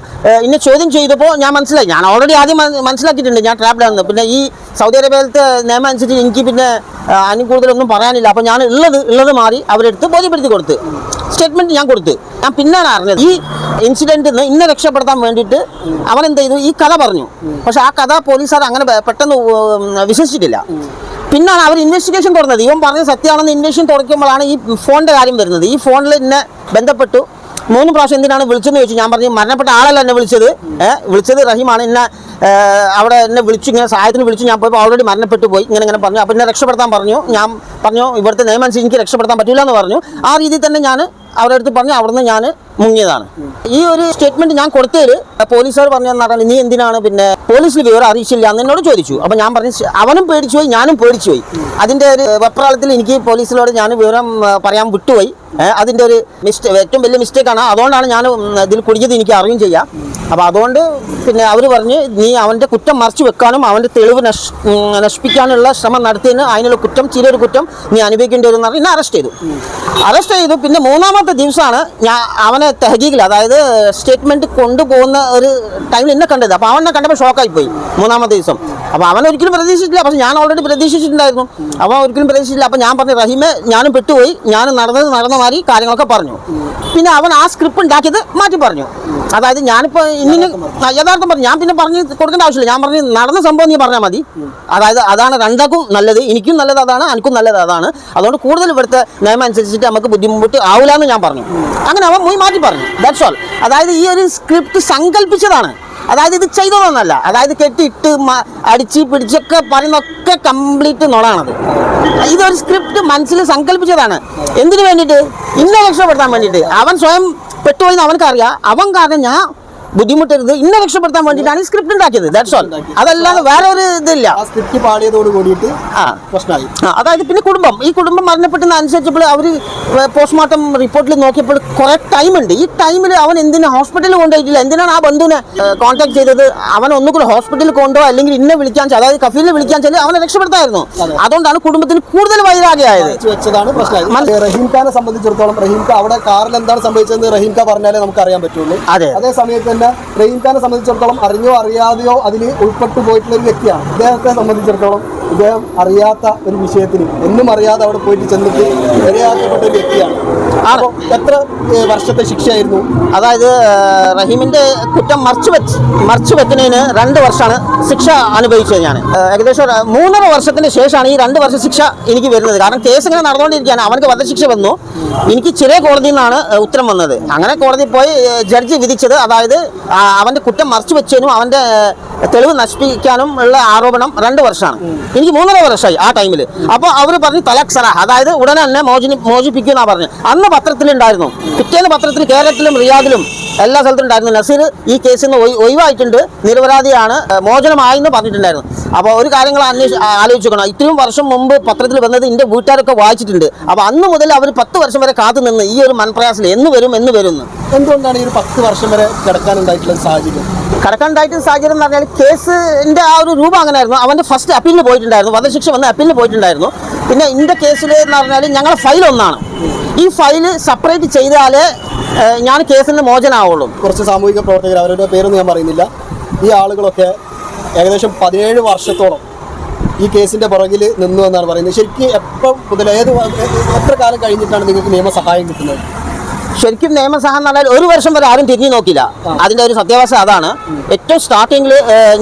ഇന്നെ ചോദ്യം ചെയ്തപ്പോൾ ഞാൻ മനസ്സിലായി. ഞാൻ ഓൾറെഡി ആദ്യം മനസ്സിലാക്കിയിട്ടുണ്ട്. ഞാൻ ട്രാപ്പിലാണെന്ന് പിന്നെ ഈ സൗദി അറേബ്യയിലത്തെ നിയമം അനുസരിച്ച് എനിക്ക് പിന്നെ അതിന് കൂടുതലൊന്നും പറയാനില്ല. അപ്പോൾ ഞാൻ ഉള്ളത് ഉള്ളത് മാറി അവരെടുത്ത് ബോധ്യപ്പെടുത്തി കൊടുത്ത്. സ്റ്റേറ്റ്മെന്റ് ഞാൻ കൊടുത്ത്. ഞാൻ പിന്നാണ് അറിഞ്ഞത്. ഈ ഇൻസിഡന്റ് നിന്ന് ഇന്നെ രക്ഷപ്പെടുത്താൻ വേണ്ടിയിട്ട് അവൻ എന്ത് ചെയ്തു? ഈ കഥ പറഞ്ഞു. പക്ഷെ ആ കഥ പോലീസുകാർ അങ്ങനെ പെട്ടെന്ന് വിശ്വസിച്ചിട്ടില്ല. പിന്നാണ് അവർ ഇൻവെസ്റ്റിഗേഷൻ തുടർന്നത്. ഇവൻ പറഞ്ഞ സത്യമാണെന്ന് ഇൻവെസ്റ്റിഗേഷൻ തുടക്കുമ്പോഴാണ് ഈ ഫോണിന്റെ കാര്യം വരുന്നത്. ഈ ഫോണിൽ എന്നെ ബന്ധപ്പെട്ടു. മൂന്ന് പ്രാവശ്യം എന്തിനാണ് വിളിച്ചെന്ന് ചോദിച്ചു. ഞാൻ പറഞ്ഞു മരണപ്പെട്ട ആളല്ല എന്നെ വിളിച്ചത്. വിളിച്ചത് റഹീമാണ്. എന്നെ അവിടെ എന്നെ വിളിച്ചു ഇങ്ങനെ സഹായത്തിന് വിളിച്ചു. ഞാൻ പോയപ്പോൾ ഓൾറെഡി മരണപ്പെട്ടു പോയി. ഇങ്ങനെ ഇങ്ങനെ പറഞ്ഞു. അപ്പോൾ എന്നെ രക്ഷപ്പെടുത്താൻ പറഞ്ഞു. ഞാൻ പറഞ്ഞു ഇവിടുത്തെ നിയമം അനുസരിച്ച് എനിക്ക് രക്ഷപ്പെടുത്താൻ പറ്റില്ല എന്ന് പറഞ്ഞു. ആ രീതിയിൽ തന്നെ ഞാൻ അവരുടെ അടുത്ത് പറഞ്ഞു അവിടുന്ന് ഞാൻ മുങ്ങിയതാണ്. ഈ ഒരു സ്റ്റേറ്റ്മെന്റ് ഞാൻ കൊടുത്തതിൽ പോലീസുകാർ പറഞ്ഞു നടന്നു നീ എന്തിനാണ് പിന്നെ പോലീസിൽ വിവരം അറിയിച്ചില്ല? എന്ന് എന്നോട് ചോദിച്ചു. അപ്പോൾ ഞാൻ പറഞ്ഞു അവനും പേടിച്ചു പോയി ഞാനും പേടിച്ചു പോയി ഒരു വെപ്രാളത്തിൽ എനിക്ക് പോലീസിലോട് ഞാൻ വിവരം പറയാൻ വിട്ടുപോയി. അതിന്റെ ഒരു മിസ്റ്റേക്ക് ഏറ്റവും വലിയ മിസ്റ്റേക്കാണ് അതുകൊണ്ടാണ് ഞാൻ ഇതിൽ കുടിച്ചത് എനിക്ക് അറിയും ചെയ്യാം. അപ്പോൾ അതുകൊണ്ട് പിന്നെ അവർ പറഞ്ഞ് നീ അവന്റെ കുറ്റം മറച്ചു വെക്കാനും അവന്റെ തെളിവ് നശ് നശിപ്പിക്കാനുള്ള ശ്രമം നടത്തിയതിന് അതിനുള്ള കുറ്റം ചെറിയൊരു കുറ്റം നീ അനുഭവിക്കേണ്ടി വരും എന്ന് പറഞ്ഞ് എന്നെ അറസ്റ്റ് ചെയ്തു. അറസ്റ്റ് ചെയ്തു. പിന്നെ മൂന്നാമത്തെ ദിവസമാണ് ഞാൻ അവനെ തെഹഗീകിൽ അതായത് സ്റ്റേറ്റ്മെന്റ് കൊണ്ടുപോകുന്ന ഒരു ടൈമിൽ എന്നെ കണ്ടത്. അപ്പോൾ അവനെ കണ്ടപ്പോൾ ഷോക്കായി പോയി മൂന്നാമത്തെ ദിവസം. അപ്പോൾ അവൻ ഒരിക്കലും പ്രതീക്ഷിച്ചിട്ടില്ല. പക്ഷേ ഞാൻ ഓൾറെഡി പ്രതീക്ഷിച്ചിട്ടുണ്ടായിരുന്നു. അവൻ ഒരിക്കലും പ്രതീക്ഷിച്ചില്ല അപ്പോൾ ഞാൻ പറഞ്ഞു റഹീമെ ഞാനും പെട്ടുപോയി. ഞാനും നടന്നത് നടന്ന മാതിരി കാര്യങ്ങളൊക്കെ പറഞ്ഞു. പിന്നെ അവൻ ആ സ്ക്രിപ്റ്റ് ഉണ്ടാക്കിയത് മാറ്റി പറഞ്ഞു. അതായത് ഞാനിപ്പോൾ ഇന്നിന് യഥാർത്ഥം പറഞ്ഞു. ഞാൻ പിന്നെ പറഞ്ഞ് കൊടുക്കേണ്ട ആവശ്യമില്ല. ഞാൻ പറഞ്ഞു നടന്ന സംഭവം നീ പറഞ്ഞാൽ മതി. അതായത് അതാണ് രണ്ടാക്കും നല്ലത്. എനിക്കും നല്ലത് അതാണ് എനിക്കും നല്ലത് അതാണ്. അതുകൊണ്ട് കൂടുതൽ ഇവിടുത്തെ നിയമം അനുസരിച്ചിട്ട് നമുക്ക് ബുദ്ധിമുട്ട് ആവില്ല എന്ന് ഞാൻ പറഞ്ഞു. അങ്ങനെ അവൻ മൊയ് മാറ്റി പറഞ്ഞു. ദാറ്റ്സ് ഓൾ അതായത് ഈ ഒരു സ്ക്രിപ്റ്റ് സങ്കല്പിച്ചതാണ്. അതായത് ഇത് ചെയ്തതൊന്നല്ല. അതായത് കെട്ടിയിട്ട് അടിച്ച് പിടിച്ചൊക്കെ പറയുന്നൊക്കെ കംപ്ലീറ്റ് നുണാണത് ഇതൊരു സ്ക്രിപ്റ്റ് മനസ്സിൽ സങ്കല്പിച്ചതാണ് എന്തിനു വേണ്ടിയിട്ട്? ഇന്നെ രക്ഷപ്പെടുത്താൻ വേണ്ടിയിട്ട്. അവൻ സ്വയം പെട്ടുപോയി അവനക്കറിയാം. അവൻ കാരണം ഞാൻ ബുദ്ധിമുട്ടരുത്. ഇന്നെ രക്ഷപ്പെടുത്താൻ വേണ്ടിയിട്ടാണ് ഈ സ്ക്രിപ്റ്റ് ഉണ്ടാക്കിയത്. ദാറ്റ്സ് ഓൾ അതല്ലാതെ വേറെ ഒരു ഇതില്ല. സ്ക്രിപ്റ്റ് പാടിയതോട് കൂടിയിട്ട് ആ. പ്രശ്നമായി. അതായത് പിന്നെ കുടുംബം. ഈ കുടുംബം മരണപ്പെട്ടെന്ന് അനുസരിച്ചപ്പോൾ അവർ പോസ്റ്റ്മോർട്ടം റിപ്പോർട്ടിൽ നോക്കിയപ്പോൾ കുറെ ടൈം ഉണ്ട്. ഈ ടൈമിൽ അവൻ എന്തിനാ ഹോസ്പിറ്റലിൽ കൊണ്ടുപോയിട്ടില്ല? എന്തിനാണ് ആ ബന്ധുവിനെ കോൺടാക്ട് ചെയ്തത്? അവൻ ഒന്നുകൂടെ ഹോസ്പിറ്റലിൽ കൊണ്ടുപോകുക അല്ലെങ്കിൽ ഇന്നെ വിളിക്കാൻ ചെ- അതായത് കഫീലിനെ വിളിക്കാൻ ചെല്ലി അവനെ രക്ഷപ്പെടുത്തായിരുന്നു. അതുകൊണ്ടാണ് കുടുംബത്തിന് കൂടുതൽ വൈരാഗ്യമായത്. റഹീം ഖാനെ സംബന്ധിച്ചിടത്തോളം റഹീം ഖാൻ അവിടെ കാറിൽ എന്താണ് സംഭവിച്ചതെന്ന് റഹീം ഖാൻ പറഞ്ഞാലേ നമുക്ക് അറിയാൻ പറ്റുള്ളൂ. അതെ. അതേ സമയത്ത് തന്നെ റഹീം ഖാനെ സംബന്ധിച്ചിടത്തോളം അറിഞ്ഞോ അറിയാതെയോ അതിൽ ഉൾപ്പെട്ടു പോയിട്ടുള്ള ഒരു വ്യക്തിയാണ്. അദ്ദേഹത്തെ സംബന്ധിച്ചിടത്തോളം ഇദ്ദേഹം അറിയാത്ത ഒരു വിഷയത്തിന് എന്നും അറിയാതെ അവിടെ പോയിട്ട് ചെന്നിട്ട് ഇരയാക്കപ്പെട്ട ഒരു വ്യക്തിയാണ്. അപ്പോൾ എത്ര വർഷത്തെ ശിക്ഷയായിരുന്നു? അതായത് റഹീമിന്റെ കുറ്റം മറച്ചു വെച്ച് മറച്ചു വെക്കുന്നതിന് രണ്ട് വർഷമാണ് ശിക്ഷ അനുഭവിച്ചത് ഞാൻ. ഏകദേശം മൂന്നര വർഷത്തിന് ശേഷമാണ് ഈ രണ്ട് വർഷ ശിക്ഷ എനിക്ക് വരുന്നത്. കാരണം കേസ് ഇങ്ങനെ നടന്നുകൊണ്ടിരിക്കുകയാണ്. അവനക്ക് വധശിക്ഷ വന്നു. എനിക്ക് ചെറിയ കോടതിയിൽ നിന്നാണ് ഉത്തരം വന്നത്. അങ്ങനെ കോടതി പോയി ജഡ്ജി വിധിച്ചത്. അതായത് അവന്റെ കുറ്റം മറച്ചു വെച്ചതിനും അവന്റെ ഏഹ്, തെളിവ് നശിപ്പിക്കാനും ഉള്ള ആരോപണം രണ്ട് വർഷമാണ്. എനിക്ക് മൂന്നര വർഷമായി ആ ടൈമിൽ അപ്പോൾ അവർ പറഞ്ഞു തലക് സലാഹ് അതായത് ഉടനെ തന്നെ മോചിനി മോചിപ്പിക്കുന്ന പറഞ്ഞു. അന്ന് പത്രത്തിലുണ്ടായിരുന്നു. പിറ്റേന്ന് പത്രത്തിൽ കേരളത്തിലും റിയാദിലും എല്ലാ സ്ഥലത്തും ഉണ്ടായിരുന്നു നസീർ ഈ കേസിൽ നിന്ന് ഒഴി- ഒഴിവായിട്ടുണ്ട്. നിരപരാധിയാണ്. മോചനമായെന്ന് പറഞ്ഞിട്ടുണ്ടായിരുന്നു. അപ്പോൾ ഒരു കാര്യങ്ങൾ അന്വേഷി ആലോചിക്കണം ഇത്രയും വർഷം മുമ്പ് പത്രത്തിൽ വന്നത് എന്റെ വീട്ടുകാരൊക്കെ വായിച്ചിട്ടുണ്ട്. അപ്പോൾ അന്ന് മുതൽ അവർ പത്ത് വർഷം വരെ കാത്തു നിന്ന് ഈ ഒരു മൻപ്രയാസിൽ എന്ന് വരും എന്ന് വരും എന്തുകൊണ്ടാണ് ഈ ഒരു പത്ത് വർഷം വരെ കിടക്കാനുണ്ടായിട്ടുള്ള സാഹചര്യം? കടക്കാണ്ടായിട്ട് സാഹചര്യം എന്ന് പറഞ്ഞാൽ കേസിന്റെ ആ ഒരു രൂപം അങ്ങനെയായിരുന്നു. അവന്റെ ഫസ്റ്റ് അപ്പീലിന് പോയിട്ടുണ്ടായിരുന്നു. വധശിക്ഷ വന്ന് അപ്പീലിന് പോയിട്ടുണ്ടായിരുന്നു. പിന്നെ ഇന്റെ കേസിൽ എന്ന് പറഞ്ഞാൽ ഞങ്ങളെ ഫയൽ ഒന്നാണ്. ഈ ഫയൽ സെപ്പറേറ്റ് ചെയ്താലേ ഞാൻ കേസിൽ നിന്ന് മോചനാവുള്ളൂ. കുറച്ച് സാമൂഹിക പ്രവർത്തകർ അവരുടെ പേരൊന്നും ഞാൻ പറയുന്നില്ല. ഈ ആളുകളൊക്കെ ഏകദേശം പതിനേഴ് വർഷത്തോളം ഈ കേസിന്റെ പുറകിൽ നിന്നു എന്നാണ് പറയുന്നത്. ശരിക്കും എപ്പം മുതൽ ഏത് എത്ര കാലം കഴിഞ്ഞിട്ടാണ് നിങ്ങൾക്ക് നിയമസഹായം കിട്ടുന്നത്? ശരിക്കും നിയമസഹായം എന്ന് പറഞ്ഞാൽ ഒരു വർഷം വരെ ആരും തിരിഞ്ഞു നോക്കില്ല അതിന്റെ ഒരു സത്യാവസ്ഥ അതാണ്. ഏറ്റവും സ്റ്റാർട്ടിങ്ങിൽ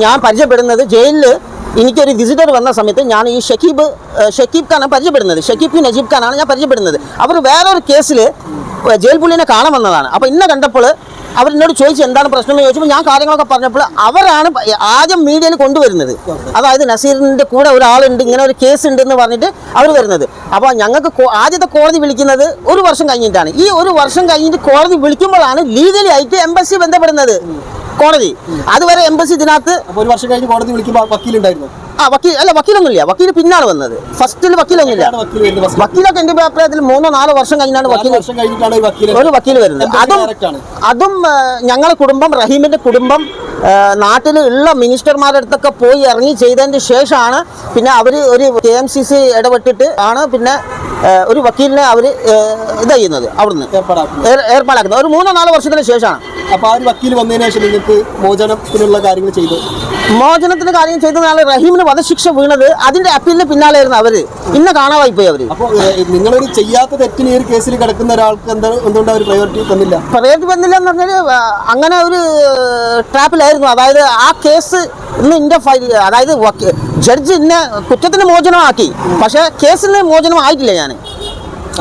ഞാൻ പരിചയപ്പെടുന്നത് ജയിലിൽ എനിക്കൊരു വിസിറ്റർ വന്ന സമയത്ത് ഞാൻ ഈ ഷക്കീബ് ഷക്കീബ് ഖാനാണ് പരിചയപ്പെടുന്നത്. ഷക്കീബ് നജീബ് ഖാനാണ് ഞാൻ പരിചയപ്പെടുന്നത്. അവർ വേറൊരു കേസിൽ ജയിൽ പുള്ളിനെ കാണാൻ വന്നതാണ്. അപ്പോൾ ഇന്നെ കണ്ടപ്പോൾ അവർ എന്നോട് ചോദിച്ചു എന്താണ് പ്രശ്നം? എന്ന് ചോദിച്ചപ്പോൾ ഞാൻ കാര്യങ്ങളൊക്കെ പറഞ്ഞപ്പോൾ അവരാണ് ആദ്യം മീഡിയയിൽ കൊണ്ടുവരുന്നത്. അതായത് നസീറിന്റെ കൂടെ ഒരാളുണ്ട് ഇങ്ങനെ ഒരു കേസ് ഉണ്ട് എന്ന് പറഞ്ഞിട്ട് അവർ വരുന്നത്. അപ്പോൾ ഞങ്ങൾക്ക് ആദ്യത്തെ കോടതി വിളിക്കുന്നത് ഒരു വർഷം കഴിഞ്ഞിട്ടാണ്. ഈ ഒരു വർഷം കഴിഞ്ഞിട്ട് കോടതി വിളിക്കുമ്പോഴാണ് ലീഗലി ആയിട്ട് എംബസി ബന്ധപ്പെടുന്നത്. കോടതി. അതുവരെ എംബസി ഇതിനകത്ത് ഒരു വർഷം കഴിഞ്ഞ് കോടതി വിളിക്കുമ്പോൾ വക്കീലുണ്ടായിരുന്നു? ആ വക്കീൽ അല്ല വക്കീലൊന്നുമില്ല. വക്കീൽ പിന്നാണ് വന്നത്. ഫസ്റ്റിൽ വക്കീലൊന്നുമില്ല. വക്കീലൊക്കെ എന്റെ അഭിപ്രായത്തിൽ മൂന്നോ നാലോ വർഷം കഴിഞ്ഞാണ് വക്കീൽ ഒരു വക്കീൽ വരുന്നത്. അതും അതും ഞങ്ങളെ കുടുംബം റഹീമിന്റെ കുടുംബം നാട്ടിൽ ഉള്ള മിനിസ്റ്റർമാരുടെ അടുത്തൊക്കെ പോയി ഇറങ്ങി ചെയ്തതിന് ശേഷമാണ് പിന്നെ അവർ ഒരു കെ എം സി സി ഇടപെട്ടിട്ട് ആണ് പിന്നെ ഒരു വക്കീലിനെ അവർ ഇത് ചെയ്യുന്നത് അവിടുന്ന്. ഏർപ്പാടാക്കുന്നത്. ഒരു മൂന്നോ നാലോ വർഷത്തിന് ശേഷമാണ്. ആ ഒരു വക്കീൽ വന്നതിന് ശേഷം നിങ്ങൾക്ക് മോചനത്തിനുള്ള കാര്യങ്ങൾ ചെയ്തു. മോചനത്തിന് കാര്യം ചെയ്ത റഹീമിന് വധശിക്ഷ വീണത് അതിന്റെ അപ്പീലിന് പിന്നാലെയായിരുന്നു അവർ. ഇന്ന് കാണാതായി പോയി അവർ. അപ്പോൾ നിങ്ങളൊരു ചെയ്യാത്ത തെറ്റിന് ഈ ഒരു കേസിൽ കിടക്കുന്ന ഒരാൾക്ക് എന്താ എന്തുകൊണ്ട് അവർ പ്രയോറിറ്റി തന്നില്ല പ്രയോറിറ്റി വന്നില്ല എന്ന് പറഞ്ഞാൽ അങ്ങനെ ഒരു ട്രാപ്പിലായിരുന്നു. അതായത് ആ കേസ് ഇന്ന് ഇന്റെ ഫയൽ അതായത് ജഡ്ജ് ഇന്നെ കുറ്റത്തിന് മോചനമാക്കി. പക്ഷേ കേസിന് മോചനം ആയിട്ടില്ല ഞാൻ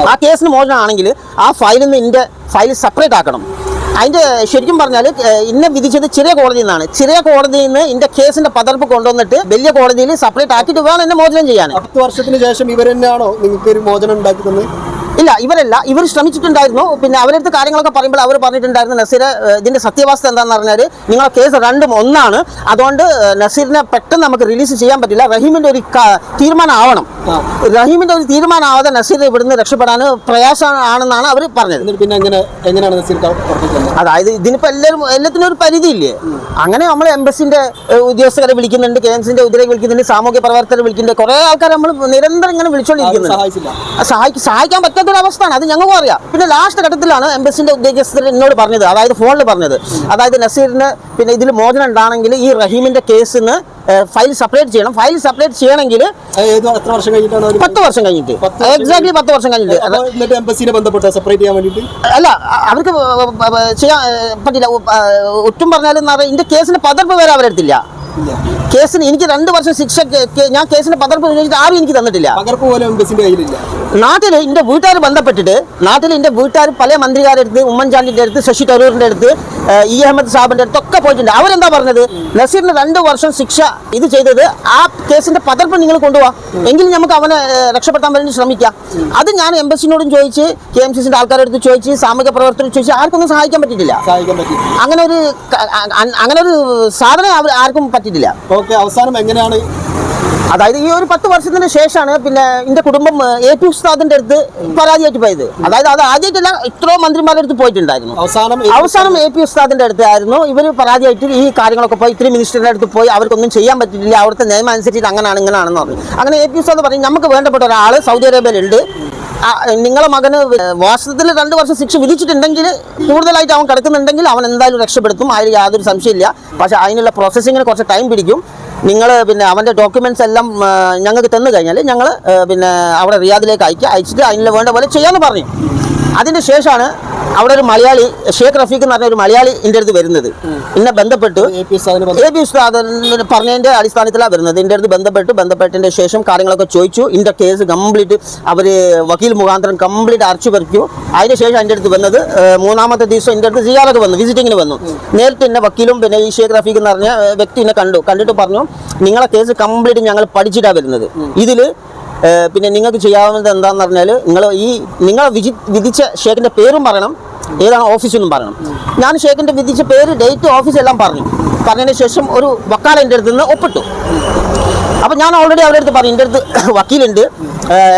ആ കേസിന് മോചനമാണെങ്കിൽ ആ ഫയലിൽ നിന്ന് ഇന്റെ ഫയൽ സെപ്പറേറ്റ് ആക്കണം. അതിന്റെ ശരിക്കും പറഞ്ഞാൽ ഇന്നെ വിധിച്ചത് ചെറിയ കോടതിയിൽ നിന്നാണ്. ചെറിയ കോടതിയിൽ നിന്ന് ഇന്റെ കേസിന്റെ പതർപ്പ് കൊണ്ടുവന്നിട്ട് വലിയ കോടതിയിൽ സെപ്പറേറ്റ് ആക്കിയിട്ട് വേണം എന്നെ മോചനം ചെയ്യാൻ പത്ത് വർഷത്തിന് ശേഷം ഇവരെന്നാണോ നിങ്ങൾക്ക് ഒരു മോചനം ഉണ്ടാക്കി തന്നത് ഇല്ല ഇവരല്ല. ഇവർ ശ്രമിച്ചിട്ടുണ്ടായിരുന്നു. പിന്നെ അവരടുത്ത് കാര്യങ്ങളൊക്കെ പറയുമ്പോൾ അവർ പറഞ്ഞിട്ടുണ്ടായിരുന്നു നസീർ ഇതിന്റെ സത്യാവസ്ഥ എന്താണെന്ന് പറഞ്ഞാൽ നിങ്ങളെ കേസ് രണ്ടും ഒന്നാണ്. അതുകൊണ്ട് നസീറിനെ പെട്ടെന്ന് നമുക്ക് റിലീസ് ചെയ്യാൻ പറ്റില്ല. റഹീമിന്റെ ഒരു തീരുമാനമാവണം തീരുമാനം ആവണം. റഹീമിന്റെ ഒരു തീരുമാനം ആവാതെ നസീർ ഇവിടുന്ന് രക്ഷപ്പെടാൻ പ്രയാസമാണെന്നാണ് അവർ പറഞ്ഞത്. പിന്നെ എങ്ങനെ എങ്ങനെയാണ് നസീർ അതായത് ഇതിനിപ്പോ എല്ലാവരും എല്ലാത്തിനും ഒരു പരിധിയില്ലേ? അങ്ങനെ നമ്മൾ എംബസിന്റെ ഉദ്യോഗസ്ഥരെ വിളിക്കുന്നുണ്ട് കെ എംസിന്റെ ഉദ്യോഗ വിളിക്കുന്നുണ്ട് സാമൂഹ്യ പ്രവർത്തകരെ വിളിക്കുന്നുണ്ട്. കുറേ ആൾക്കാർ നമ്മൾ നിരന്തരം ഇങ്ങനെ വിളിച്ചുകൊണ്ടിരിക്കുന്നുണ്ട് സഹായിക്കാൻ സഹായിക്കും സഹായിക്കാൻ അവസ്ഥയാണ് അത് ഞങ്ങൾക്കും അറിയാം. പിന്നെ ലാസ്റ്റ് ഘട്ടത്തിലാണ് എംബസിന്റെ ഉദ്യോഗസ്ഥർ എന്നോട് പറഞ്ഞത് അതായത് ഫോണിൽ പറഞ്ഞത്. അതായത് നസീറിന് പിന്നെ ഇതിൽ മോചനം ഉണ്ടാണെങ്കിൽ ഈ റഹീമിന്റെ കേസിന് ഫയൽ സെപ്പറേറ്റ് ചെയ്യണം. ഫയൽ സെപ്പറേറ്റ് ചെയ്യണമെങ്കിൽ എത്ര വർഷം കഴിഞ്ഞിട്ടാണ് പത്ത് വർഷം കഴിഞ്ഞിട്ട്. എക്സാക്ട് എക്സാക്ട്ലി പത്ത് വർഷം കഴിഞ്ഞിട്ട്. എംബസിനെ ബന്ധപ്പെട്ട്? സെപ്പറേറ്റ് ചെയ്യാൻ വേണ്ടിയിട്ട്? അല്ല അവർക്ക് ചെയ്യാൻ പറ്റില്ല. ഒട്ടും പറഞ്ഞാലും ഇതിന്റെ കേസിന് പകർപ്പ് വരെ അവരെടുത്തില്ല. കേസിന് എനിക്ക് രണ്ട് വർഷം ശിക്ഷ ഞാൻ കേസിന്റെ പകർപ്പ് ആരും എനിക്ക് തന്നിട്ടില്ല. പകർപ്പ് പോലും കയ്യിലില്ല. നാട്ടിൽ എന്റെ വീട്ടുകാർ ബന്ധപ്പെട്ടിട്ട് നാട്ടിൽ എന്റെ വീട്ടുകാർ പല മന്ത്രിമാരുടെ അടുത്ത് ഉമ്മൻചാണ്ടിന്റെ അടുത്ത് ശശി തരൂരിന്റെ അടുത്ത് ഇ അഹമ്മദ് സാബിന്റെ അടുത്ത് ഒക്കെ പോയിട്ടുണ്ട്. അവരെന്താ പറഞ്ഞത്? നസീറിന് രണ്ട് വർഷം ശിക്ഷ ഇത് ചെയ്തത് ആ കേസിന്റെ പകർപ്പ് നിങ്ങൾ കൊണ്ടുപോവാ എങ്കിൽ നമുക്ക് അവനെ രക്ഷപ്പെടുത്താൻ വേണ്ടി ശ്രമിക്കാം. അത് ഞാൻ എംബസിനോടും ചോദിച്ച് കെ എം സി സിന്റെ ആൾക്കാരുടെ അടുത്ത് ചോദിച്ച് സാമൂഹിക പ്രവർത്തനം ചോദിച്ച് ആർക്കൊന്നും സഹായിക്കാൻ പറ്റിയിട്ടില്ല. പറ്റി അങ്ങനെ ഒരു അങ്ങനെ ഒരു സാധനം ആർക്കും ആർക്കും പറ്റിയിട്ടില്ല ഓക്കെ അവസാനം എങ്ങനെയാണ്? അതായത് ഈ ഒരു പത്ത് വർഷത്തിന് ശേഷമാണ് പിന്നെ എന്റെ കുടുംബം എ പി ഉസ്താദിന്റെ അടുത്ത് പരാതിയായിട്ട് പോയത്. അതായത് അത് ആദ്യമായിട്ടല്ല ഇത്രയോ മന്ത്രിമാരുടെ അടുത്ത് പോയിട്ടുണ്ടായിരുന്നു. അവസാനം അവസാനം എ പി ഉസ്താദിന്റെ അടുത്തായിരുന്നു ഇവർ പരാതിയായിട്ട് ഈ കാര്യങ്ങളൊക്കെ പോയി ഇത്രയും മിനിസ്റ്ററിന്റെ അടുത്ത് പോയി അവർക്കൊന്നും ചെയ്യാൻ പറ്റില്ല അവിടുത്തെ നിയമം അനുസരിച്ചിട്ട് അങ്ങനെയാണ് ഇങ്ങനെയാണെന്ന് പറഞ്ഞു. അങ്ങനെ എ പി ഉസ്താദ് പറഞ്ഞു നമുക്ക് വേണ്ടപ്പെട്ട ഒരാൾ സൗദി അറേബ്യയിലുണ്ട്. നിങ്ങളെ മകന് വാസ്തവത്തിൽ രണ്ട് വർഷം ശിക്ഷ വിധിച്ചിട്ടുണ്ടെങ്കിൽ കൂടുതലായിട്ട് അവൻ കിടക്കുന്നുണ്ടെങ്കിൽ അവൻ എന്തായാലും രക്ഷപ്പെടുത്തും. അതിൽ യാതൊരു സംശയമില്ല. പക്ഷേ അതിനുള്ള പ്രോസസ്സിങ്ങിന് കുറച്ച് ടൈം പിടിക്കും. നിങ്ങൾ പിന്നെ അവന്റെ ഡോക്യുമെന്റ്സ് എല്ലാം ഞങ്ങൾക്ക് തന്നു കഴിഞ്ഞാൽ ഞങ്ങൾ പിന്നെ അവിടെ റിയാദിലേക്ക് അയക്കുക അയച്ചിട്ട് അതിനുള്ള വേണ്ട പോലെ ചെയ്യാമെന്ന് പറഞ്ഞു. അതിന് ശേഷമാണ് അവിടെ ഒരു മലയാളി ഷേഖ് റഫീഖ് എന്ന് പറഞ്ഞ ഒരു മലയാളി എന്റെ അടുത്ത് വരുന്നത്. എന്നെ ബന്ധപ്പെട്ട് എ പി ഉസ്താദ് പറഞ്ഞതിന്റെ അടിസ്ഥാനത്തിലാണ് വരുന്നത്. എന്റെ അടുത്ത് ബന്ധപ്പെട്ട് ബന്ധപ്പെട്ടതിന്റെ ശേഷം കാര്യങ്ങളൊക്കെ ചോദിച്ചു. എന്റെ കേസ് കംപ്ലീറ്റ് അവർ വക്കീൽ മുഖാന്തരം കംപ്ലീറ്റ് അരച്ചു പറിച്ചു അതിന് ശേഷം എന്റെ അടുത്ത് വന്നത് മൂന്നാമത്തെ ദിവസം എന്റെ അടുത്ത് സിയാറൊക്കെ വന്നു വിസിറ്റിങ്ങിന് വന്നു. നേരിട്ട് എന്നെ വക്കീലും പിന്നെ ഈ ഷേഖ് റഫീഖ് എന്ന് പറഞ്ഞ വ്യക്തി എന്നെ കണ്ടു. കണ്ടിട്ട് പറഞ്ഞു നിങ്ങളെ കേസ് കംപ്ലീറ്റ് ഞങ്ങൾ പഠിച്ചിട്ടാണ് വരുന്നത്. ഇതിൽ പിന്നെ നിങ്ങൾക്ക് ചെയ്യാവുന്നത് എന്താണെന്ന് പറഞ്ഞാൽ നിങ്ങൾ ഈ നിങ്ങൾ വിധി വിധിച്ച ഷേഖിന്റെ പേരും പറയണം. ഏതാണ് ഓഫീസെന്നും പറയണം. ഞാൻ ഷേഖിന്റെ വിധിച്ച പേര് ഡേറ്റ് ഓഫീസ് എല്ലാം പറഞ്ഞു. പറഞ്ഞതിന് ശേഷം ഒരു വക്കാല എന്റെ അടുത്ത് നിന്ന് ഒപ്പിട്ടു. അപ്പം ഞാൻ ഓൾറെഡി അവരുടെ അടുത്ത് പറഞ്ഞു എന്റെ അടുത്ത് *coughs* വക്കീലുണ്ട്.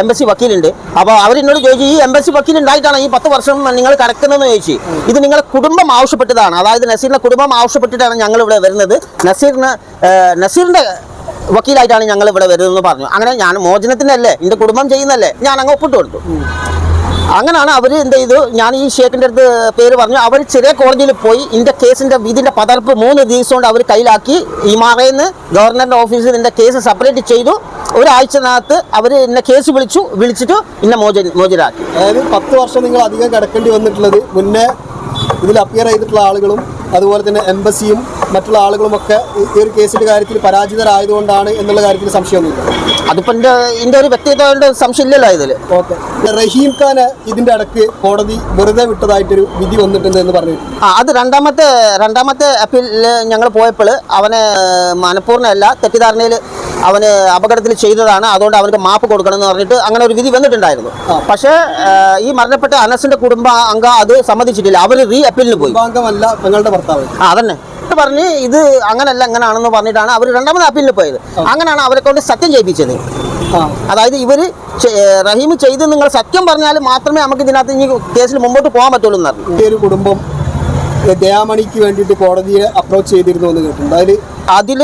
എംബസി വക്കീലുണ്ട്. അപ്പോൾ അവരെന്നോട് ചോദിച്ചു ഈ എംബസി വക്കീൽ ഉണ്ടായിട്ടാണ് ഈ പത്ത് വർഷം നിങ്ങൾ കടക്കുന്നതെന്ന് ചോദിച്ചു? ഇത് നിങ്ങളുടെ കുടുംബം ആവശ്യപ്പെട്ടതാണ്. അതായത് നസീറിന്റെ കുടുംബം ആവശ്യപ്പെട്ടിട്ടാണ് ഞങ്ങൾ ഇവിടെ വരുന്നത്. നസീറിന് നസീറിന്റെ വക്കീലായിട്ടാണ് ഞങ്ങൾ ഇവിടെ വരുന്നതെന്ന് പറഞ്ഞു. അങ്ങനെ ഞാൻ മോചനത്തിനല്ലേ എന്റെ കുടുംബം ചെയ്യുന്നല്ലേ ഞാൻ അങ്ങ് ഒപ്പിട്ട് കൊടുത്തു. അങ്ങനെയാണ് അവർ എന്ത് ചെയ്തു? ഞാൻ ഈ ഷേഖിന്റെ അടുത്ത് പേര് പറഞ്ഞു. അവർ ചെറിയ കോടതിയിൽ പോയി ഇതിന്റെ കേസിന്റെ ഇതിന്റെ പതർപ്പ് മൂന്ന് ദിവസം കൊണ്ട് അവർ കയ്യിലാക്കി. ഈ നിന്ന് ഗവർണറിന്റെ ഓഫീസിൽ ഇതിന്റെ കേസ് സെപ്പറേറ്റ് ചെയ്തു. ഒരാഴ്ചനകത്ത് അവർ എന്നെ കേസ് വിളിച്ചു വിളിച്ചിട്ട് ഇന്നെ മോചന മോചനാക്കി അതായത് പത്ത് വർഷം നിങ്ങൾ അധികം കിടക്കേണ്ടി വന്നിട്ടുള്ളത്. മുന്നേ ഇതിൽ അപ്പിയർ ചെയ്തിട്ടുള്ള ആളുകളും അതുപോലെ തന്നെ എംബസിയും മറ്റുള്ള ആളുകളുമൊക്കെ ഈ ഒരു കേസിന്റെ കാര്യത്തിൽ പരാജിതരായതുകൊണ്ടാണ് എന്നുള്ള കാര്യത്തിൽ സംശയമൊന്നുമില്ല അതിപ്പോൾ എന്റെ എന്റെ ഒരു വ്യക്തിത്വമായിട്ട് സംശയം ഇല്ലല്ലോ ഇതിൽ ഓക്കെ റഹീം ഖാന് ഇതിന്റെ അടക്ക് കോടതി വെറുതെ വിട്ടതായിട്ടൊരു വിധി വന്നിട്ടുണ്ട് എന്ന് പറഞ്ഞു ആ അത് രണ്ടാമത്തെ രണ്ടാമത്തെ അപ്പീലിൽ ഞങ്ങൾ പോയപ്പോൾ അവനെ മനഃപൂർണമല്ല തെറ്റിദ്ധാരണയിൽ അവന് അപകടത്തിൽ ചെയ്തതാണ്. അതുകൊണ്ട് അവർക്ക് മാപ്പ് കൊടുക്കണം എന്ന് പറഞ്ഞിട്ട് അങ്ങനെ ഒരു വിധി വന്നിട്ടുണ്ടായിരുന്നു. പക്ഷേ ഈ മരണപ്പെട്ട അനസിന്റെ കുടുംബ അംഗം അത് സമ്മതിച്ചിട്ടില്ല. അവർ റീ അപ്പീലിന് പോയി. പെങ്ങളുടെ ഭർത്താവ്. ആ അതന്നെ. പറഞ്ഞ് ഇത് അങ്ങനല്ല അങ്ങനാണെന്ന് പറഞ്ഞിട്ടാണ് അവർ രണ്ടാമത് അപ്പീലിന് പോയത്. അങ്ങനെയാണ് അവരെ കൊണ്ട് സത്യം ചെയ്യിപ്പിച്ചത്. അതായത് ഇവർ റഹീം ചെയ്ത് നിങ്ങൾ സത്യം പറഞ്ഞാൽ മാത്രമേ നമുക്ക് ഇതിനകത്ത് ഇനി കേസിൽ മുമ്പോട്ട് പോകാൻ പറ്റുള്ളൂ എന്ന് പറഞ്ഞു. കുടുംബം ദയാമണിക്ക് വേണ്ടിയിട്ട് കോടതിയെ അപ്രോച്ച് ചെയ്തിരുന്നു എന്ന് കേട്ടിട്ടുണ്ട്. അതിൽ അതിൽ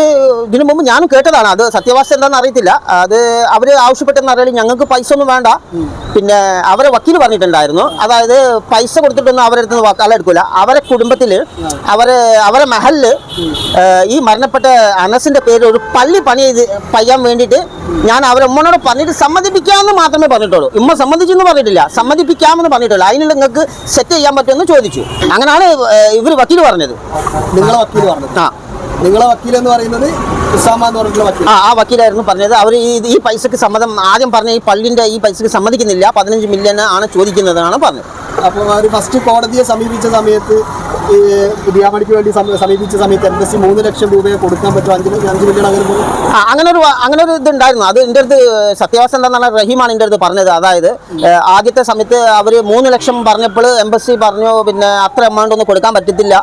ഇതിനു മുമ്പ് ഞാനും കേട്ടതാണ്. അത് സത്യാവസ്ഥ എന്താണെന്ന് അറിയത്തില്ല. അത് അവർ ആവശ്യപ്പെട്ടെന്ന് അറിയാൻ ഞങ്ങൾക്ക് പൈസ ഒന്നും വേണ്ട. പിന്നെ അവരെ വക്കീൽ പറഞ്ഞിട്ടുണ്ടായിരുന്നു. അതായത് പൈസ കൊടുത്തിട്ടൊന്നും അവരെ അടുത്ത് വക്കാല എടുക്കില്ല അവരെ കുടുംബത്തിൽ അവരെ അവരെ മഹലിൽ ഈ മരണപ്പെട്ട അനസിന്റെ പേരിൽ ഒരു പള്ളി പണി ചെയ്ത് പയ്യാൻ വേണ്ടിയിട്ട് ഞാൻ അവരെ ഉമ്മനോട് പറഞ്ഞിട്ട് സമ്മതിപ്പിക്കാമെന്ന് മാത്രമേ പറഞ്ഞിട്ടുള്ളൂ. ഉമ്മ സമ്മതിച്ചെന്ന് പറഞ്ഞിട്ടില്ല. സമ്മതിപ്പിക്കാമെന്ന് പറഞ്ഞിട്ടുള്ളൂ. അതിനുള്ള നിങ്ങൾക്ക് സെറ്റ് ചെയ്യാൻ പറ്റുമെന്ന് ചോദിച്ചു. അങ്ങനെയാണ് ഇവർ വക്കീൽ പറഞ്ഞത്. നിങ്ങളെ വക്കീൽ പറഞ്ഞത്. ആ. നിങ്ങളെ വക്കീൽ എന്ന് പറയുന്നത് ആ ആ വക്കീലായിരുന്നു പറഞ്ഞത്. അവർ ഈ ഈ പൈസക്ക് സമ്മതം ആദ്യം പറഞ്ഞ ഈ പള്ളിന്റെ ഈ പൈസക്ക് സമ്മതിക്കുന്നില്ല. പതിനഞ്ച് മില്യൺ ആണ് ചോദിക്കുന്നതെന്നാണ് പറഞ്ഞത്. അപ്പോൾ അവർ ഫസ്റ്റ് കോടതിയെ സമീപിച്ച സമയത്ത് ഈ ദിയാമണിക്ക് വേണ്ടി സമീപിച്ച സമയത്ത് എംബസി മൂന്ന് ലക്ഷം രൂപയെ കൊടുക്കാൻ പറ്റും അഞ്ച് അഞ്ച് മില്യൺ അങ്ങനെ അങ്ങനെ ഒരു അങ്ങനെ ഒരു ഇതുണ്ടായിരുന്നു. അത് എന്റെ അടുത്ത് സത്യാവസ്ഥ എന്താണെന്നാണ് റഹീമാണ് എന്റെ അടുത്ത് പറഞ്ഞത്. അതായത് ആദ്യത്തെ സമയത്ത് അവർ മൂന്ന് ലക്ഷം പറഞ്ഞപ്പോൾ എംബസി പറഞ്ഞു പിന്നെ അത്ര എമൗണ്ട് ഒന്നും കൊടുക്കാൻ പറ്റത്തില്ല.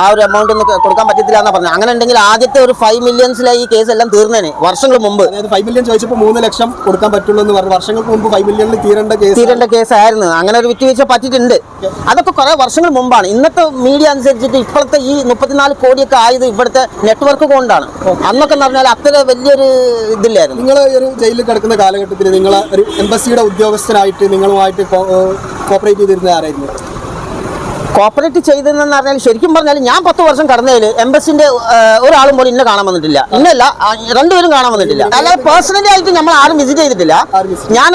ആ ഒരു എമൗണ്ട് ഒന്ന് കൊടുക്കാൻ പറ്റത്തില്ല എന്നാ പറഞ്ഞത്. അങ്ങനെ ഉണ്ടെങ്കിൽ ആദ്യത്തെ ഒരു ഫൈവ് മില്യൺസിലായി ഈ കേസ് എല്ലാം തീർന്നേനെ വർഷങ്ങൾ മുമ്പ്. ഫൈവ് മില്യൺ ചോദിച്ചപ്പോൾ മൂന്ന് ലക്ഷം കൊടുക്കാൻ പറ്റുള്ളൂ എന്ന് പറഞ്ഞു. വർഷങ്ങൾക്ക് മുമ്പ് ഫൈവ് മില്യണിൽ തീരേണ്ട കേസ് തീരേണ്ട കേസായിരുന്നു അങ്ങനെ ഒരു വിട്ടുവീഴ്ച പറ്റിയിട്ടുണ്ട്. അതൊക്കെ കുറെ വർഷങ്ങൾ മുമ്പാണ്. ഇന്നത്തെ മീഡിയ അനുസരിച്ചിട്ട് ഇപ്പോഴത്തെ ഈ മുപ്പത്തിനാല് കോടിയൊക്കെ ആയത് ഇവിടുത്തെ നെറ്റ്വർക്ക് കൊണ്ടാണ്. അന്നൊക്കെ എന്ന് പറഞ്ഞാൽ അത്ര വലിയൊരു ഇതില്ലായിരുന്നു. നിങ്ങൾ ഒരു ജയിലിൽ കിടക്കുന്ന കാലഘട്ടത്തിൽ നിങ്ങൾ ഒരു എംബസിയുടെ ഉദ്യോഗസ്ഥനായിട്ട് നിങ്ങളുമായിട്ട് കോപ്പറേറ്റ് ചെയ്തിരുന്ന ആരായിരുന്നു? കോപ്പറേറ്റ് ചെയ്തതെന്ന് പറഞ്ഞാൽ ശരിക്കും പറഞ്ഞാൽ ഞാൻ പത്ത് വർഷം കടന്നതിൽ എംബസിന്റെ ഒരാളും പോലും ഇന്നെ കാണാൻ വന്നിട്ടില്ല. ഇന്നല്ല രണ്ടുപേരും കാണാൻ വന്നിട്ടില്ല. അല്ലാതെ പേഴ്സണലി ആയിട്ട് നമ്മൾ ആരും വിസിറ്റ് ചെയ്തിട്ടില്ല. ഞാൻ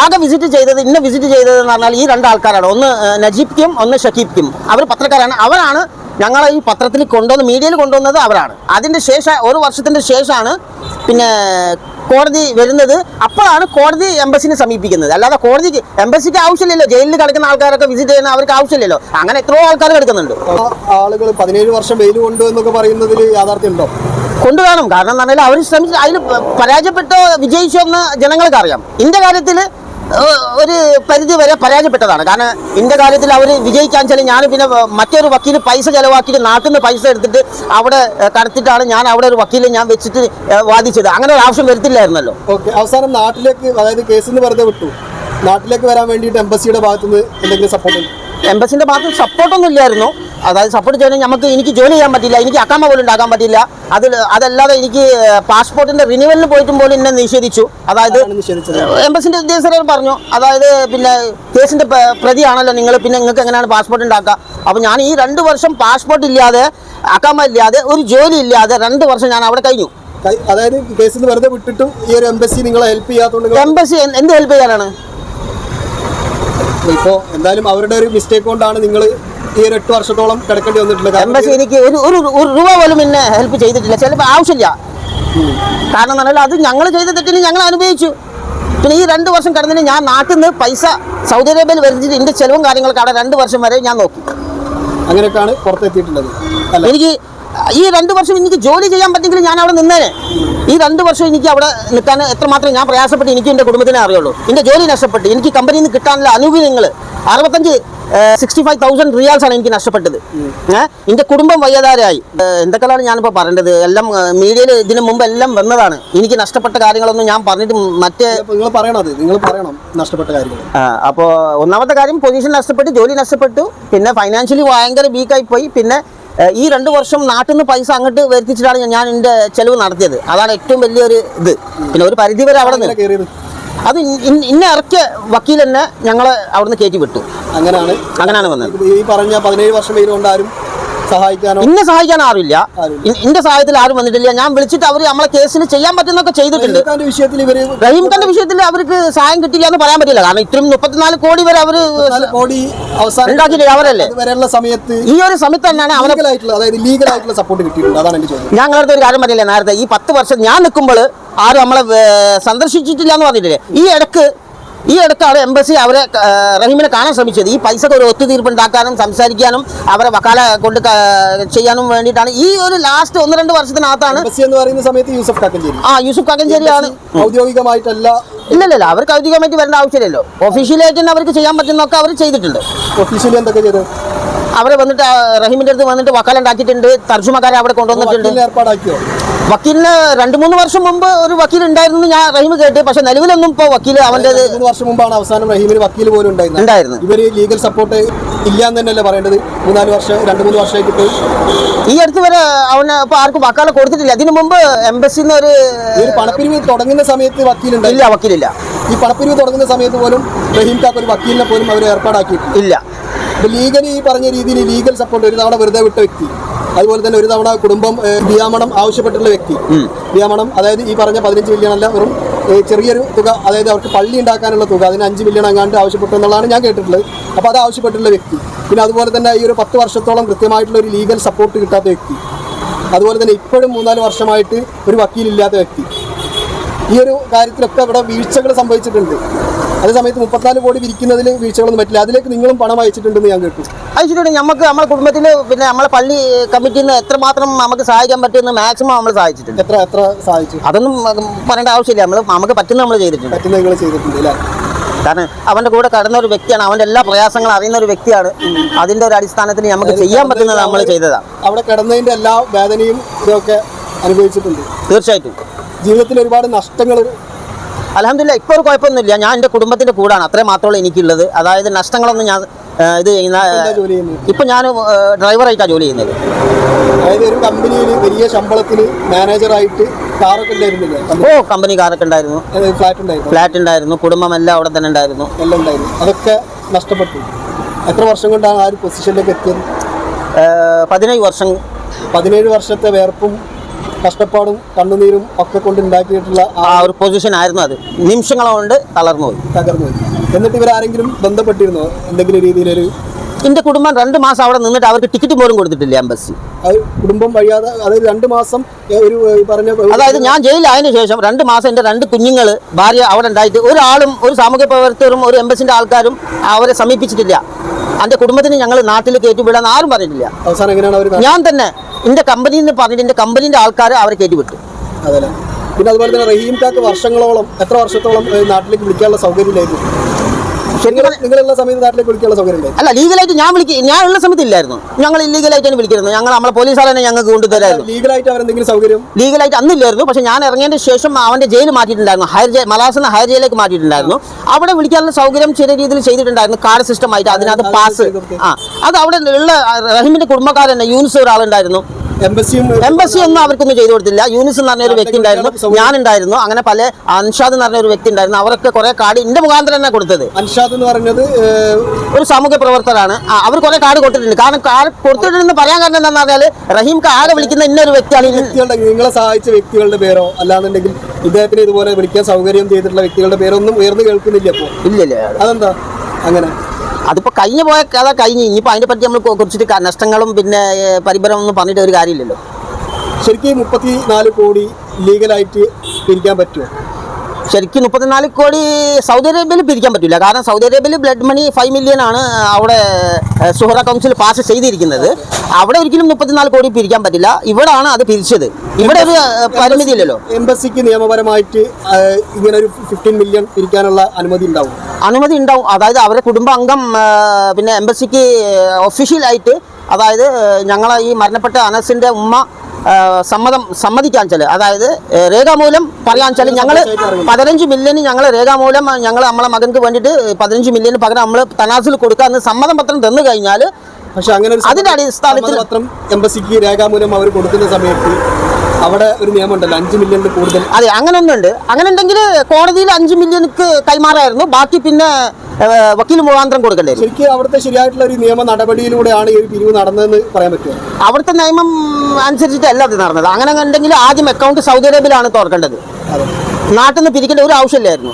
ആകെ വിസിറ്റ് ചെയ്തത് ഇന്ന വിസിറ്റ് ചെയ്തതെന്ന് പറഞ്ഞാൽ ഈ രണ്ട് ആൾക്കാരാണ്. ഒന്ന് കിം ഒന്ന് ഷക്കീബ് കിം അവർ പത്രക്കാരാണ്. അവരാണ് ഞങ്ങളെ ഈ പത്രത്തിൽ കൊണ്ടുവന്ന് മീഡിയയിൽ കൊണ്ടുവന്നത് അവരാണ്. അതിന്റെ ശേഷം ഒരു വർഷത്തിന്റെ ശേഷമാണ് പിന്നെ കോടതി വരുന്നത് അപ്പോഴാണ് കോടതി എംബസിനെ സമീപിക്കുന്നത്. അല്ലാതെ കോടതിക്ക് എംബസിക്ക് ആവശ്യമില്ലല്ലോ. ജയിലിൽ കിടക്കുന്ന ആൾക്കാരൊക്കെ വിസിറ്റ് ചെയ്യുന്ന അവർക്ക് ആവശ്യമില്ലല്ലോ. അങ്ങനെ എത്രയോ ആൾക്കാർ കിടക്കുന്നുണ്ട്. ആളുകൾ പതിനേഴ് വർഷം വെയിൽ കൊണ്ടു എന്നൊക്കെ പറയുന്നതിൽ യാഥാർത്ഥ്യമുണ്ടോ കൊണ്ടുവരണം കാരണം എന്ന് പറഞ്ഞാൽ അവർ ശ്രമിച്ചു അതിൽ പരാജയപ്പെട്ടോ വിജയിച്ചോ എന്ന് ജനങ്ങൾക്ക് അറിയാം ഇന്റെ കാര്യത്തിൽ ഒരു പരിധി വരെ പരാജയപ്പെട്ടതാണ്. കാരണം എന്റെ കാര്യത്തിൽ അവർ വിജയിക്കാൻ വെച്ചാൽ ഞാൻ പിന്നെ മറ്റൊരു വക്കീൽ പൈസ ചെലവാക്കിയിട്ട് നാട്ടിൽ നിന്ന് പൈസ എടുത്തിട്ട് അവിടെ കടത്തിട്ടാണ് ഞാൻ അവിടെ ഒരു വക്കീലെ ഞാൻ വെച്ചിട്ട് വാദിച്ചത്. അങ്ങനെ ഒരു ആവശ്യം വരുത്തില്ലായിരുന്നല്ലോ. ഓക്കെ അവസാനം നാട്ടിലേക്ക് അതായത് കേസിൽ നിന്ന് വെറുതെ വിട്ടു. നാട്ടിലേക്ക് വരാൻ വേണ്ടിയിട്ട് എംബസിയുടെ ഭാഗത്തുനിന്ന് എന്തെങ്കിലും സപ്പോർട്ട് എംബസിന്റെ ഭാഗത്ത് സപ്പോർട്ടൊന്നും ഇല്ലായിരുന്നു. അതായത് സപ്പോർട്ട് ചെയ്യാൻ നമുക്ക് എനിക്ക് ജോലി ചെയ്യാൻ പറ്റില്ല എനിക്ക് അക്കാമ പോലും ഉണ്ടാക്കാൻ പറ്റില്ല. അതിൽ അതല്ലാതെ എനിക്ക് പാസ്പോർട്ടിന്റെ റിന്യൂവലിന് പോയിട്ടും പോലും എന്നെ നിഷേധിച്ചു. അതായത് എംബസിന്റെ ഉദ്യോഗസ്ഥർ പറഞ്ഞു. അതായത് പിന്നെ കേസിന്റെ പ്രതിയാണല്ലോ നിങ്ങൾ പിന്നെ നിങ്ങൾക്ക് എങ്ങനെയാണ് പാസ്പോർട്ട് ഉണ്ടാക്കുക? അപ്പൊ ഞാൻ ഈ രണ്ട് വർഷം പാസ്പോർട്ട് ഇല്ലാതെ അക്കാമ ഇല്ലാതെ ഒരു ജോലി ഇല്ലാതെ രണ്ട് വർഷം ഞാൻ അവിടെ കഴിഞ്ഞു. അതായത് കേസിൽ വെറുതെ വിട്ടിട്ടും ഈ ഒരു എംബസി നിങ്ങളെ ഹെൽപ്പ് ചെയ്യാത്തതുകൊണ്ട് എംബസി എന്ത് ഹെൽപ്പ് ചെയ്യാനാണ്? ഇപ്പോ എന്തായാലും അവരുടെ ഒരു മിസ്റ്റേക്ക് കൊണ്ടാണ് നിങ്ങൾ ഈ ഒരു എട്ട് വർഷത്തോളം കിടക്കേണ്ടി വന്നിട്ടുള്ളത്. എംബസി എനിക്ക് ഒരു ഒരു ഒരു രൂപ പോലും എന്നെ ഹെൽപ്പ് ചെയ്തിട്ടില്ല. ചിലപ്പോൾ ആവശ്യമില്ല. കാരണം എന്ന് പറഞ്ഞാൽ അത് ഞങ്ങൾ ചെയ്ത തെറ്റിന് ഞങ്ങൾ അനുഭവിച്ചു. പിന്നെ ഈ രണ്ട് വർഷം കടന്നിട്ട് ഞാൻ നാട്ടിൽ നിന്ന് പൈസ സൗദി അറേബ്യയിൽ വരുത്തിയിട്ട് എന്റെ ചെലവും കാര്യങ്ങളൊക്കെ അവിടെ രണ്ട് വർഷം വരെ ഞാൻ നോക്കി. അങ്ങനെയൊക്കെയാണ് പുറത്തെത്തിയിട്ടുള്ളത്. എനിക്ക് ഈ രണ്ട് വർഷം എനിക്ക് ജോലി ചെയ്യാൻ പറ്റിയെങ്കിൽ ഞാൻ അവിടെ നിന്നേനെ. ഈ രണ്ട് വർഷം എനിക്ക് അവിടെ നിൽക്കാൻ എത്രമാത്രം ഞാൻ പ്രയാസപ്പെട്ട് എനിക്ക് എന്റെ കുടുംബത്തിനെ അറിയുള്ളൂ. എന്റെ ജോലി നഷ്ടപ്പെട്ട്. എനിക്ക് കമ്പനിയിൽ നിന്ന് കിട്ടാനുള്ള ആനുകൂല്യങ്ങൾ അറുപത്തഞ്ച് സിക്സ്റ്റി ഫൈവ് തൗസൻഡ് റിയാൽസ് ആണ് എനിക്ക് നഷ്ടപ്പെട്ടത്. ഏഹ് എന്റെ കുടുംബം വയ്യാതാരായി. എന്തൊക്കെയാണ് ഞാനിപ്പോൾ പറയേണ്ടത്? എല്ലാം മീഡിയയിൽ ഇതിന് മുമ്പ് എല്ലാം വന്നതാണ്. എനിക്ക് നഷ്ടപ്പെട്ട കാര്യങ്ങളൊന്നും ഞാൻ പറഞ്ഞിട്ട് മറ്റേ നിങ്ങൾ പറയണത് നിങ്ങൾ പറയണം നഷ്ടപ്പെട്ട കാര്യങ്ങൾ. അപ്പോൾ ഒന്നാമത്തെ കാര്യം പൊസിഷൻ നഷ്ടപ്പെട്ടു ജോലി നഷ്ടപ്പെട്ടു. പിന്നെ ഫൈനാൻഷ്യലി ഭയങ്കര വീക്കായി പോയി. പിന്നെ ഈ രണ്ട് വർഷം നാട്ടിൽ നിന്ന് പൈസ അങ്ങോട്ട് വരുത്തിച്ചിട്ടാണ് ഞാൻ- എന്റെ എന്റെ ചെലവ് നടത്തിയത്. അതാണ് ഏറ്റവും വലിയൊരു ഇത്. പിന്നെ ഒരു പരിധി വരെ അവിടെ നിന്ന്. അത് ഇന്ന- ഇറക്കിയ വക്കീൽ തന്നെ ഞങ്ങളെ അവിടുന്ന് കയറ്റി വിട്ടു. അങ്ങനെയാണ്. അങ്ങനെയാണ് വന്നത്. ഈ പറഞ്ഞ പതിനേഴ് വർഷം കൊണ്ട് ആരും സഹായിക്കാനോ ഇന്നെ സഹായിക്കാൻ ആരുമില്ല. ഇന്റെ സഹായത്തിൽ ആരും വന്നിട്ടില്ല. ഞാൻ വിളിച്ചിട്ട് അവർ നമ്മളെ കേസിന് ചെയ്യാൻ പറ്റുന്നൊക്കെ ചെയ്തിട്ടുണ്ട്. റഹീം ഖാന്റെ വിഷയത്തിൽ അവർക്ക് സഹായം കിട്ടില്ല എന്ന് പറയാൻ പറ്റില്ല. കാരണം ഇത്രയും മുപ്പത്തിനാല് കോടി വരെ അവർ കോടി അവസാനം അവരല്ലേ? വരെയുള്ള സമയത്ത് ഈ ഒരു സമയത്ത് തന്നെയാണ് അവനെ ലീഗൽ അതായത് ലീഗൽ ആയിട്ടുള്ള സപ്പോർട്ട് കിട്ടിയിട്ടുണ്ട്. അതാണ് എന്റെ ചോദ്യം. ഞങ്ങളുടെ ഒരു കാര്യം പറഞ്ഞില്ലേ? നേരത്തെ ഈ പത്ത് വർഷം ഞാൻ നിൽക്കുമ്പോൾ ആരും നമ്മളെ സന്ദർശിച്ചിട്ടില്ല എന്ന് പറഞ്ഞിട്ടില്ലേ? ഈ ഇടയ്ക്ക് ഈ അടുത്താണ് എംബസി അവരെ റഹീമിനെ കാണാൻ ശ്രമിച്ചത്. ഈ പൈസക്ക് ഒരു ഒത്തുതീർപ്പ് ഉണ്ടാക്കാനും സംസാരിക്കാനും അവരെ വക്കാല കൊണ്ട് ചെയ്യാനും വേണ്ടിയിട്ടാണ്. ഈ ഒരു ലാസ്റ്റ് ഒന്ന് രണ്ട് വർഷത്തിനകത്താണ് എന്ന് പറയുന്ന സമയത്ത് യൂസഫ് കാക്കഞ്ചേരി. ആ യൂസഫ് കാക്കഞ്ചേരിയാണ് ഔദ്യോഗികമായിട്ടല്ല. ഇല്ലല്ലോ അവർക്ക് ഔദ്യോഗികമായിട്ട് വരേണ്ട ആവശ്യമില്ലല്ലോ. ഒഫീഷ്യലായിട്ട് തന്നെ അവർക്ക് ചെയ്യാൻ പറ്റുന്നൊക്കെ അവർ ചെയ്തിട്ടുണ്ട്. ഒഫീഷ്യലി എന്തൊക്കെ ചെയ്തത് അവരെ വന്നിട്ട് റഹീമിന്റെ അടുത്ത് വന്നിട്ട് വക്കാലുണ്ടാക്കിയിട്ടുണ്ട് തർജുമക്കാരെ അവിടെ കൊണ്ടുവന്നിട്ടുണ്ട്. വക്കീലിനെ രണ്ട് മൂന്ന് വർഷം മുമ്പ് ഒരു വക്കീൽ ഉണ്ടായിരുന്നു ഞാൻ റഹീം കേട്ട്. പക്ഷെ നിലവിലൊന്നും ഇപ്പോൾ വക്കീൽ മൂന്ന് വർഷം മുമ്പാണ് അവസാനം റഹീമിന് വക്കീൽ പോലും ഉണ്ടായിരുന്നു ഇവർ ലീഗൽ സപ്പോർട്ട് ഇല്ല എന്ന് തന്നെയല്ലേ പറയേണ്ടത്? മൂന്നാൽ വർഷം രണ്ട് മൂന്ന് വർഷമായിട്ട് ഈ അടുത്ത് വരെ അവന് ഇപ്പൊ ആർക്കും വക്കാല കൊടുത്തിട്ടില്ല. അതിനു മുമ്പ് എംബസിന്ന് ഒരു പണപ്പിരിവ് തുടങ്ങുന്ന സമയത്ത് വക്കീലുണ്ടായി ഇല്ല വക്കീലില്ല. ഈ പണപ്പിരിവ് തുടങ്ങുന്ന സമയത്ത് പോലും റഹീം കാക്ക് ഒരു വക്കീലിനെ പോലും അവർ ഏർപ്പാടാക്കിയിട്ടില്ല. ലീഗലി ഈ പറഞ്ഞ രീതിയിൽ ലീഗൽ സപ്പോർട്ട് ഒരു തവണ വെറുതെ വിട്ട വ്യക്തി അതുപോലെ തന്നെ ഒരു തവണ കുടുംബം ദിയാമണം ആവശ്യപ്പെട്ടിട്ടുള്ള വ്യക്തി ദിയാമണം അതായത് ഈ പറഞ്ഞ പതിനഞ്ച് മില്യൺ അല്ല വെറും ചെറിയൊരു തുക അതായത് അവർക്ക് പള്ളി ഉണ്ടാക്കാനുള്ള തുക അതിന് അഞ്ച് മില്യൺ അങ്ങാണ്ട് ആവശ്യപ്പെട്ടു എന്നുള്ളതാണ് ഞാൻ കേട്ടിട്ടുള്ളത്. അപ്പോൾ അത് ആവശ്യപ്പെട്ടിട്ടുള്ള വ്യക്തി പിന്നെ അതുപോലെ തന്നെ ഈ ഒരു പത്ത് വർഷത്തോളം കൃത്യമായിട്ടുള്ള ഒരു ലീഗൽ സപ്പോർട്ട് കിട്ടാത്ത വ്യക്തി അതുപോലെ തന്നെ ഇപ്പോഴും മൂന്നാൽ വർഷമായിട്ട് ഒരു വക്കീലില്ലാത്ത വ്യക്തി. ഈ ഒരു കാര്യത്തിലൊക്കെ ഇവിടെ വീഴ്ചകൾ സംഭവിച്ചിട്ടുണ്ട്. അതേ സമയത്ത് മുപ്പത്തിനാല് കോടി വിരിക്കുന്നതിൽ വീഴ്ചകളൊന്നും പറ്റില്ല. അതിലേക്ക് നിങ്ങളും പണം അയച്ചിട്ടുണ്ടെന്ന് ഞാൻ കേട്ടു. അയച്ചിട്ടുണ്ട്. നമുക്ക് നമ്മുടെ കുടുംബത്തിൽ പിന്നെ നമ്മളെ പള്ളി കമ്മിറ്റിയിൽ എത്ര മാത്രം നമുക്ക് സഹായിക്കാൻ പറ്റുമെന്ന് മാക്സിമം നമ്മൾ സഹായിച്ചിട്ടുണ്ട്. എത്ര എത്ര സഹായിച്ചു? അതൊന്നും പറയേണ്ട ആവശ്യമില്ല. നമ്മൾ നമുക്ക് പറ്റുന്ന നമ്മൾ ചെയ്തിട്ടുണ്ട്. പറ്റുന്ന നിങ്ങൾ ചെയ്തിട്ടുണ്ട് അല്ലേ? കാരണം അവന്റെ കൂടെ കടന്ന ഒരു വ്യക്തിയാണ്. അവന്റെ എല്ലാ പ്രയാസങ്ങളും അറിയുന്ന ഒരു വ്യക്തിയാണ്. അതിന്റെ ഒരു അടിസ്ഥാനത്തിന് നമുക്ക് ചെയ്യാൻ പറ്റുന്നത് നമ്മൾ ചെയ്തതാണ്. അവിടെ കിടന്നതിന്റെ എല്ലാ വേദനയും ഇതൊക്കെ അനുഭവിച്ചിട്ടുണ്ട്. തീർച്ചയായിട്ടും. ജീവിതത്തിൽ ഒരുപാട് നഷ്ടങ്ങൾ അലഹമില്ല ഇപ്പോൾ ഒരു കുഴപ്പമൊന്നുമില്ല. ഞാൻ എന്റെ കുടുംബത്തിന്റെ കൂടാണ്. അത്രേ മാത്രമേ എനിക്കുള്ളത്. അതായത് നഷ്ടങ്ങളൊന്നും ഞാൻ ഇത് ചെയ്യുന്ന ഇപ്പം ഞാൻ ഡ്രൈവറായിട്ടാണ് ജോലി ചെയ്യുന്നത്. അതായത് ഒരു കമ്പനിയിൽ വലിയ ശമ്പളത്തിന് മാനേജറായിട്ട് കാറൊക്കെ ഉണ്ടായിരുന്നില്ലേ? ഓ കമ്പനി കാറൊക്കെ ഉണ്ടായിരുന്നു. ഫ്ലാറ്റ് ഉണ്ടായിരുന്നു. ഫ്ലാറ്റ് ഉണ്ടായിരുന്നു. കുടുംബം എല്ലാം അവിടെ തന്നെ ഉണ്ടായിരുന്നു. എല്ലാം ഉണ്ടായിരുന്നു. അതൊക്കെ നഷ്ടപ്പെട്ടു. എത്ര വർഷം കൊണ്ടാണ് ആ ഒരു പൊസിഷനിലേക്ക് എത്തിയത്? പതിനേഴ് വർഷം പതിനേഴ് വർഷത്തെ വേർപ്പും കഷ്ടപ്പാടും കണ്ണുനീരും ഒക്കെ കൊണ്ട് ഉണ്ടാക്കിയിട്ടുള്ള ആ ഒരു പൊസിഷൻ ആയിരുന്നു അത്. നിമിഷങ്ങൾ കൊണ്ട് തളർന്നു പോയി. തകർന്നു പോയി. എന്നിട്ട് ഇവരാരെങ്കിലും ബന്ധപ്പെട്ടിരുന്നോ? എന്തെങ്കിലും രീതിയിലൊരു എന്റെ കുടുംബം രണ്ട് മാസം അവിടെ നിന്നിട്ട് അവർക്ക് ടിക്കറ്റ് പോലും കൊടുത്തിട്ടില്ല എംബസി. കുടുംബം വഴിയാതെ അതായത് രണ്ട് മാസം ഒരു പറഞ്ഞ അതായത് ഞാൻ ജയിലായതിനു ശേഷം രണ്ട് മാസം എന്റെ രണ്ട് കുഞ്ഞുങ്ങൾ ഭാര്യ അവിടെ ഉണ്ടായിട്ട് ഒരാളും ഒരു സാമൂഹ്യ പ്രവർത്തകരും ഒരു എംബസിന്റെ ആൾക്കാരും അവരെ സമീപിച്ചിട്ടില്ല. എന്റെ കുടുംബത്തിന് ഞങ്ങൾ നാട്ടിൽ കയറ്റിവിടാൻ ആരും പറഞ്ഞിട്ടില്ല. അവസാനം എങ്ങനെയാണ് ഞാൻ തന്നെ എന്റെ കമ്പനിയിൽ നിന്ന് പറഞ്ഞിട്ട് എന്റെ കമ്പനീന്റെ ആൾക്കാർ അവരെ കയറ്റിവിട്ടു അതല്ലേ? പിന്നെ അതുപോലെ തന്നെ റഹീം കാക്ക് വർഷങ്ങളോളം എത്ര വർഷത്തോളം നാട്ടിലേക്ക് വിളിക്കാനുള്ള സൗകര്യമില്ലായിരുന്നു? നിങ്ങളുള്ള സമയത്ത് നാട്ടിലേക്ക് വിളിക്കാനുള്ള സൗകര്യം ഉണ്ടായിരുന്നു അല്ല ലീഗലായിട്ട് ഞാൻ വിളിക്ക ഞാൻ ഉള്ള സമയത്ത് ഇല്ലായിരുന്നു ഞങ്ങൾ ഇല്ലീഗലായിട്ടാണ് വിളിക്കുന്നത് ഞങ്ങൾ നമ്മളെ പോലീസുകാരനെ ഞങ്ങൾക്ക് കൊണ്ടുതരായിരുന്നു. ലീഗലായിട്ട് അവരെന്തെങ്കിലും സൗകര്യം? ലീഗലായിട്ട് അന്നില്ലായിരുന്നു. പക്ഷെ ഞാൻ ഇറങ്ങിയതിന് ശേഷം അവന്റെ ജയിൽ മാറ്റിയിട്ടുണ്ടായിരുന്നു. ഹയർ ജയിൽ മലാസിന്ന് ഹയർ ജയിലേക്ക് മാറ്റിയിട്ടുണ്ടായിരുന്നു. അവിടെ വിളിക്കാനുള്ള സൗകര്യം ചെറിയ രീതിയിൽ ചെയ്തിട്ടുണ്ടായിരുന്നു. കാർഡ് സിസ്റ്റം ആയിട്ട് അതിനകത്ത് അത് പാസ്. ആ അത് അവിടെ ഉള്ള റഹീമിന്റെ കുടുംബക്കാരൻ യൂനിസ് ഒരാളുണ്ടായിരുന്നു. എംബസി ഒന്നും അവർക്കൊന്നും ചെയ്തു കൊടുത്തില്ല. യൂനിസ് എന്ന് പറഞ്ഞ ഒരു വ്യക്തി ഉണ്ടായിരുന്നു. ഞാൻ ഉണ്ടായിരുന്നു. അങ്ങനെ പല അൻഷാദ് എന്ന് പറഞ്ഞ ഒരു വ്യക്തി ഉണ്ടായിരുന്നു. അവരൊക്കെ കുറെ കാർഡ് എന്റെ മുഖാന്തരം തന്നെ കൊടുത്തത്. അൻഷാദ് എന്ന് പറഞ്ഞത് ഒരു സാമൂഹ്യ പ്രവർത്തകരാണ് അവർ കുറെ കാർഡ് കൊടുത്തിട്ടുണ്ട്. കാരണം കാർഡ് കൊടുത്തിട്ടുണ്ടെന്ന് പറയാൻ കാരണം എന്താണെന്ന് പറഞ്ഞാൽ റഹീം ആകെ വിളിക്കുന്ന ഇന്നൊരു വ്യക്തിയാണ് നിങ്ങളെ സഹായിച്ച വ്യക്തികളുടെ പേരോ? അല്ലാന്നുണ്ടെങ്കിൽ ഇദ്ദേഹത്തിന് ഇതുപോലെ വിളിക്കാൻ സൗകര്യം ചെയ്തിട്ടുള്ള വ്യക്തികളുടെ പേരൊന്നും ഉയർന്നു കേൾക്കുന്നില്ല ഇപ്പോൾ ഇല്ലല്ലേ. അതെന്താ? അങ്ങനെ. അതിപ്പോ കഴിഞ്ഞു പോയ കഥ കഴിഞ്ഞ്. ഇനിയിപ്പോ അതിനെ പറ്റി നമ്മൾ കുറിച്ചിട്ട് നഷ്ടങ്ങളും പിന്നെ പരിഭരം ഒന്നും പറഞ്ഞിട്ട് ഒരു കാര്യമില്ലല്ലോ. ശരിക്കും മുപ്പത്തി നാല് കോടി ലീഗലായിട്ട് പിരിക്കാൻ പറ്റുമോ? ശരിക്കും മുപ്പത്തിനാല് കോടി സൗദി അറേബ്യയിൽ പിരിക്കാൻ പറ്റില്ല കാരണം സൗദി അറേബ്യയിൽ ബ്ലഡ് മണി ഫൈവ് മില്യൺ ആണ് അവിടെ സുഹറ കൗൺസിൽ പാസ് ചെയ്തിരിക്കുന്നത്. അവിടെ ഒരിക്കലും മുപ്പത്തിനാല് കോടി പിരിക്കാൻ പറ്റില്ല. ഇവിടാണ് അത് പിരിച്ചത്. ഇവിടെ ഒരു പരിമിതി ഇല്ലല്ലോ എംബസിക്ക് നിയമപരമായിട്ട് ഇങ്ങനെ ഒരു ഫിഫ്റ്റീൻ മില്യൺ പിരിക്കാനുള്ള അനുമതി ഉണ്ടാവും. അനുമതി ഉണ്ടാവും. അതായത് അവരുടെ കുടുംബാംഗം അംഗം പിന്നെ എംബസിക്ക് ഒഫീഷ്യലായിട്ട് അതായത് ഞങ്ങളെ ഈ മരണപ്പെട്ട അനസിന്റെ ഉമ്മ സമ്മതം സമ്മതിക്കാൻ ചില അതായത് രേഖാമൂലം പറയാൻ ചില ഞങ്ങൾ പതിനഞ്ച് മില്യന് ഞങ്ങൾ രേഖാമൂലം ഞങ്ങൾ നമ്മളെ മകൻക്ക് വേണ്ടിയിട്ട് പതിനഞ്ച് മില്യന് പകരം നമ്മൾ തനാസിൽ കൊടുക്കുക എന്ന് സമ്മതം പത്രം തന്നു കഴിഞ്ഞാൽ പക്ഷേ അങ്ങനെ അതിന്റെ അതിന്റെ അടിസ്ഥാനത്തിൽ- പത്രം എംബസിക്ക് രേഖാമൂലം അവർ കൊടുക്കുന്ന സമയത്ത് അവിടെ ഒരു നിയമം ഉണ്ടല്ലോ അഞ്ച് മില്യണിൽ കൂടുതൽ. അതെ അങ്ങനെ ഒന്നുണ്ട് അങ്ങനെ ഉണ്ടെങ്കിൽ കോടതിയിൽ അഞ്ച് മില്യൺക്ക് കൈമാറായിരുന്നു. ബാക്കി പിന്നെ വക്കീൽ മുഖാന്തരം കൊടുക്കണ്ടേ ശരിക്കും അവിടുത്തെ ശരിയായിട്ടുള്ള ഒരു നിയമ നടപടിയിലൂടെയാണ് ഈ ഒരു പിരിവ് നടന്നതെന്ന് പറയാൻ പറ്റുമോ? അവിടുത്തെ നിയമം അനുസരിച്ചിട്ടല്ല അത് നടന്നത്. അങ്ങനെ ഉണ്ടെങ്കിൽ ആദ്യം അക്കൗണ്ട് സൗദി അറേബ്യയിലാണ് തുറക്കേണ്ടത് നാട്ടിൽ നിന്ന് പിരിക്കേണ്ട ഒരു ആവശ്യമില്ലായിരുന്നു.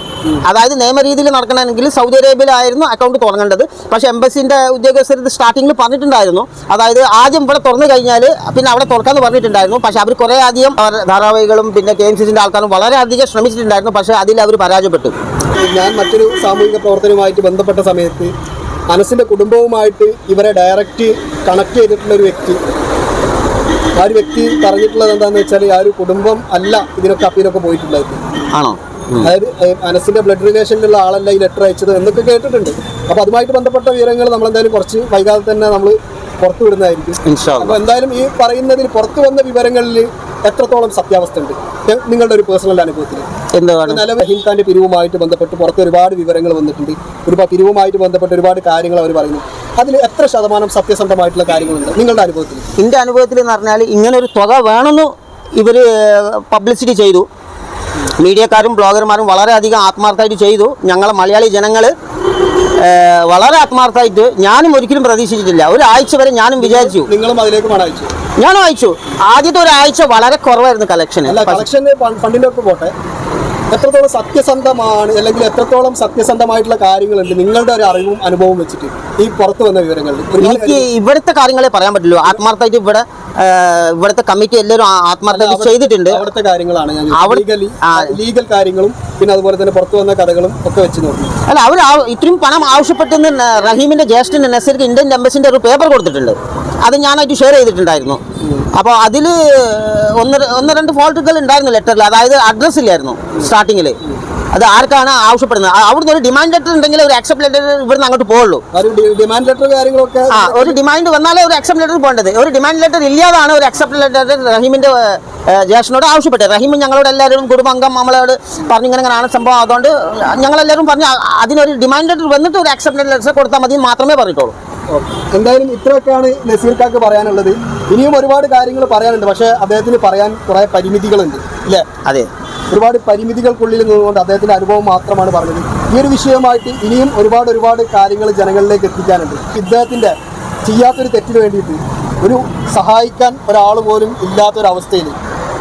അതായത് നിയമരീതിയിൽ നടക്കണമെങ്കിൽ സൗദി അറേബ്യയിലായിരുന്നു അക്കൗണ്ട് തുടങ്ങേണ്ടത്. പക്ഷേ എംബസിന്റെ ഉദ്യോഗസ്ഥർ ഇത് സ്റ്റാർട്ടിങ്ങിൽ പറഞ്ഞിട്ടുണ്ടായിരുന്നു. അതായത് ആദ്യം ഇവിടെ തുറന്നു കഴിഞ്ഞാൽ പിന്നെ അവിടെ തുറക്കാമെന്ന് പറഞ്ഞിട്ടുണ്ടായിരുന്നു. പക്ഷേ അവർ കുറേ അധികം ധാരാവാഹികളും പിന്നെ കെ എം സി സിന്റെ ആൾക്കാരും വളരെയധികം ശ്രമിച്ചിട്ടുണ്ടായിരുന്നു. പക്ഷേ അതിൽ അവർ പരാജയപ്പെട്ടു. ഞാൻ മറ്റൊരു സാമൂഹിക പ്രവർത്തനവുമായിട്ട് ബന്ധപ്പെട്ട സമയത്ത് അനസിന്റെ കുടുംബവുമായിട്ട് ഇവരെ ഡയറക്റ്റ് കണക്ട് ചെയ്തിട്ടുള്ള ഒരു വ്യക്തി ആ ഒരു വ്യക്തി പറഞ്ഞിട്ടുള്ളത് എന്താണെന്ന് വെച്ചാൽ ആ ഒരു കുടുംബം അല്ല ഇതിനൊക്കെ അപ്പീലൊക്കെ പോയിട്ടുള്ളത്. ആണോ? അതായത് അനസിന്റെ ബ്ലഡ് റിലേഷനിലുള്ള ആളല്ല ഈ ലെറ്റർ അയച്ചത് എന്നൊക്കെ കേട്ടിട്ടുണ്ട്. അപ്പൊ അതുമായിട്ട് ബന്ധപ്പെട്ട വിവരങ്ങൾ നമ്മൾ എന്തായാലും കുറച്ച് വൈകാതെ തന്നെ നമ്മൾ പുറത്തു വിടുന്നതായിരിക്കും. അപ്പൊ എന്തായാലും ഈ പറയുന്നതിൽ പുറത്തു വന്ന വിവരങ്ങളിൽ എത്രത്തോളം സത്യാവസ്ഥ ഉണ്ട്? നിങ്ങളുടെ ഒരു പേഴ്സണൽ അനുഭവത്തിൽ എന്താണ് റഹീം ഖാന്റെ പിരിവുമായിട്ട് ബന്ധപ്പെട്ട് പുറത്ത് ഒരുപാട് വിവരങ്ങൾ വന്നിട്ടുണ്ട്. ഒരുപാട് പിരിവുമായിട്ട് ബന്ധപ്പെട്ട് ഒരുപാട് കാര്യങ്ങൾ അവർ പറയുന്നു. അതിൽ എത്ര ശതമാനം സത്യസന്ധമായിട്ടുള്ള കാര്യങ്ങളുണ്ട്? നിങ്ങളുടെ അനുഭവത്തിൽ. എന്റെ അനുഭവത്തിൽ എന്ന് പറഞ്ഞാൽ ഇങ്ങനെ ഒരു തുക വേണമെന്ന് ഇവർ പബ്ലിസിറ്റി ചെയ്തു. മീഡിയക്കാരും ബ്ലോഗർമാരും വളരെയധികം ആത്മാർത്ഥമായിട്ട് ചെയ്തു. ഞങ്ങളെ മലയാളി ജനങ്ങൾ വളരെ ആത്മാർത്ഥമായിട്ട് ഞാനും ഒരിക്കലും പ്രതീക്ഷിച്ചിട്ടില്ല. ഒരാഴ്ച വരെ ഞാനും വിചാരിച്ചു. നിങ്ങളും അതിലേക്ക് അയച്ചു ഞാനും അയച്ചു. ആദ്യത്തെ ഒരാഴ്ച വളരെ കുറവായിരുന്നു കളക്ഷൻ കളക്ഷൻ ഫണ്ടിന്റെ ഒക്കെ പോട്ടെ. എത്രത്തോളം സത്യസന്ധമാണ് അല്ലെങ്കിൽ എത്രത്തോളം സത്യസന്ധമായിട്ടുള്ള കാര്യങ്ങളുണ്ട്? നിങ്ങളുടെ ഒരു അറിവും അനുഭവവും വെച്ചിട്ട് ഈ പുറത്തു വന്ന വിവരങ്ങളിൽ ഒരുപാട് എനിക്ക് ഇവിടുത്തെ കാര്യങ്ങളെ പറയാൻ പറ്റില്ല. ആത്മാർത്ഥമായിട്ട് ഇവിടെ ഇവിടുത്തെ കമ്മിറ്റി എല്ലാവരും ആത്മാർത്ഥ ആത്മാർത്ഥമായിട്ട് ചെയ്തിട്ടുണ്ട്. അവിടുത്തെ കാര്യങ്ങളാണ് ഞാൻ ലീഗലി ലീഗൽ കാര്യങ്ങളും പിന്നെ അതുപോലെ തന്നെ പുറത്തു വന്ന കഥകളും ഒക്കെ വെച്ച് നോക്കി. അല്ല അവർ ഇത്രയും പണം ആവശ്യപ്പെട്ടെന്ന് റഹീമിന്റെ ജ്യേഷ്ഠന് നസീർക്ക് ഇന്ത്യൻ എംബസിന്റെ ഒരു പേപ്പർ കൊടുത്തിട്ടുണ്ട്. അത് ഞാനായിട്ട് ഷെയർ ചെയ്തിട്ടുണ്ടായിരുന്നു. അപ്പോൾ അതിൽ ഒന്ന് ഒന്ന് രണ്ട് ഫോൾട്ടുകൾ ഉണ്ടായിരുന്നു ലെറ്ററിൽ അതായത് അഡ്രസ്സ് ഇല്ലായിരുന്നു. സ്റ്റാർട്ടിങ്ങിൽ അത് ആർക്കാണ് ആവശ്യപ്പെടുന്നത്? അവിടുന്ന് ഒരു ഡിമാൻഡ് ലെറ്റർ ഉണ്ടെങ്കിൽ ഒരു അക്സെപ്റ്റ് ലെറ്റർ ഇവിടുന്ന് അങ്ങോട്ട് പോകുള്ളൂ ഡിമാൻഡ് ലെറ്റർ കാര്യങ്ങളൊക്കെ ആ ഒരു ഡിമാൻഡ് വന്നാലേ ഒരു അക്സെപ്റ്റ് ലെറ്റർ പോകേണ്ടത്. ഒരു ഡിമാൻഡ് ലെറ്റർ ഇല്ലാതാണ് ഒരു അക്സെപ്റ്റ് ലെറ്റർ റഹീമിന്റെ ജേഷനോട് ജ്യേഷ്ഠനോട് ആവശ്യപ്പെട്ടത്. റഹീം ഞങ്ങളോട് എല്ലാവരും കുടുംബാംഗം നമ്മളോട് പറഞ്ഞു ഇങ്ങനെ ഇങ്ങനെയാണ് സംഭവം. അതുകൊണ്ട് ഞങ്ങളെല്ലാവരും പറഞ്ഞു അതിനൊരു ഡിമാൻഡ് ലെറ്റർ വന്നിട്ട് ഒരു അക്സെപ്റ്റ് ലെറ്റർ കൊടുത്താൽ മതി മാത്രമേ പറഞ്ഞിട്ടുള്ളൂ. എന്തായാലും ഇത്രയൊക്കെയാണ് നസീർക്കാക്ക് പറയാനുള്ളത്. ഇനിയും ഒരുപാട് കാര്യങ്ങൾ പറയാനുണ്ട്. പക്ഷേ അദ്ദേഹത്തിന് പറയാൻ കുറേ പരിമിതികളുണ്ട്. ഇല്ലേ? അതെ. ഒരുപാട് പരിമിതികൾക്കുള്ളിൽ നിന്നുകൊണ്ട് അദ്ദേഹത്തിന്റെ അനുഭവം മാത്രമാണ് പറഞ്ഞത്. ഈ ഒരു വിഷയമായിട്ട് ഇനിയും ഒരുപാട് ഒരുപാട് കാര്യങ്ങൾ ജനങ്ങളിലേക്ക് എത്തിക്കാനുണ്ട്. ഇദ്ദേഹത്തിന്റെ ചെയ്യാത്തൊരു തെറ്റിന് വേണ്ടിയിട്ട് ഒരു സഹായിക്കാൻ ഒരാൾ പോലും ഇല്ലാത്തൊരവസ്ഥയിൽ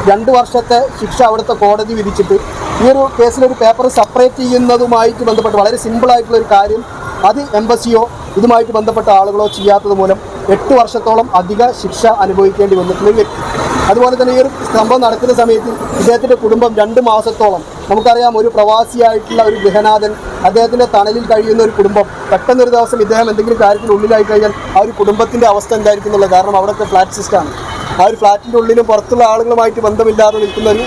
രണ്ട് വർഷത്തെ ശിക്ഷ അവിടുത്തെ കോടതി വിധിച്ചിട്ട് ഈ ഒരു കേസിൽ ഒരു പേപ്പർ സെപ്പറേറ്റ് ചെയ്യുന്നതുമായിട്ട് ബന്ധപ്പെട്ട് വളരെ സിമ്പിൾ ആയിട്ടുള്ള ഒരു കാര്യം അത് എംബസിയോ ഇതുമായിട്ട് ബന്ധപ്പെട്ട ആളുകളോ ചെയ്യാത്തത് മൂലം എട്ട് വർഷത്തോളം അധിക ശിക്ഷ അനുഭവിക്കേണ്ടി വന്നിട്ടുണ്ട് വ്യക്തി. അതുപോലെ തന്നെ ഈ ഒരു സംഭവം നടക്കുന്ന സമയത്ത് ഇദ്ദേഹത്തിന്റെ കുടുംബം രണ്ട് മാസത്തോളം നമുക്കറിയാം ഒരു പ്രവാസിയായിട്ടുള്ള ഒരു ഗൃഹനാഥൻ അദ്ദേഹത്തിന്റെ തണലിൽ കഴിയുന്ന ഒരു കുടുംബം പെട്ടെന്നൊരു ദിവസം ഇദ്ദേഹം എന്തെങ്കിലും കാര്യത്തിൽ ഉള്ളിലായി കഴിഞ്ഞാൽ ആ ഒരു കുടുംബത്തിന്റെ അവസ്ഥ എന്തായിരിക്കും എന്നുള്ളത് കാരണം അവിടുത്തെ ഫ്ലാറ്റ് സിസ്റ്റമാണ് ആ ഒരു ഫ്ലാറ്റിന്റെ ഉള്ളിലും പുറത്തുള്ള ആളുകളുമായിട്ട് ബന്ധമില്ലാതെ നിൽക്കുന്ന ഒരു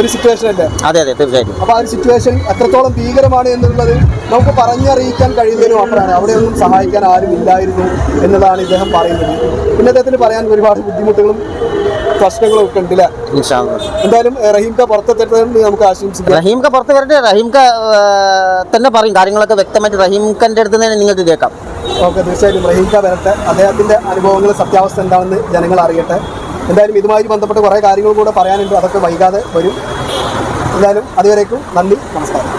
ഒരു സിറ്റുവേഷൻ അല്ലേ? അതെ അതെ തീർച്ചയായിട്ടും. അപ്പൊ ആ ഒരു സിറ്റുവേഷൻ എത്രത്തോളം ഭീകരമാണ് എന്നുള്ളത് നമുക്ക് പറഞ്ഞറിയിക്കാൻ കഴിയുന്നതിന് മാത്രമാണ് അവിടെയൊന്നും സഹായിക്കാൻ ആരും ഇല്ലായിരുന്നു എന്നതാണ് ഇദ്ദേഹം പറയുന്നത്. പിന്നെ അദ്ദേഹത്തിന് പറയാൻ ഒരുപാട് ബുദ്ധിമുട്ടുകളും പ്രശ്നങ്ങളും ഒക്കെ ഉണ്ട് അല്ലേ. എന്തായാലും റഹീംക പുറത്തെത്തട്ടെന്ന് നമുക്ക് ആശംസിക്കാം. റഹീംക പുറത്ത് വരട്ടെ റഹീംക തന്നെ പറയും കാര്യങ്ങളൊക്കെ വ്യക്തമായിട്ട് റഹീംഖന്റെ അടുത്ത് തന്നെ നിങ്ങൾക്ക് കേൾക്കാം. ഓക്കെ തീർച്ചയായിട്ടും റഹീംക വരട്ടെ. അദ്ദേഹത്തിന്റെ അനുഭവങ്ങൾ സത്യാവസ്ഥ എന്താണെന്ന് ജനങ്ങൾ അറിയട്ടെ. എന്തായാലും ഇതുമായി ബന്ധപ്പെട്ട് കുറേ കാര്യങ്ങൾ കൂടെ പറയാനുണ്ട്. അതൊക്കെ വൈകാതെ വരും. എന്തായാലും അതുവരേക്കും നന്ദി. നമസ്കാരം.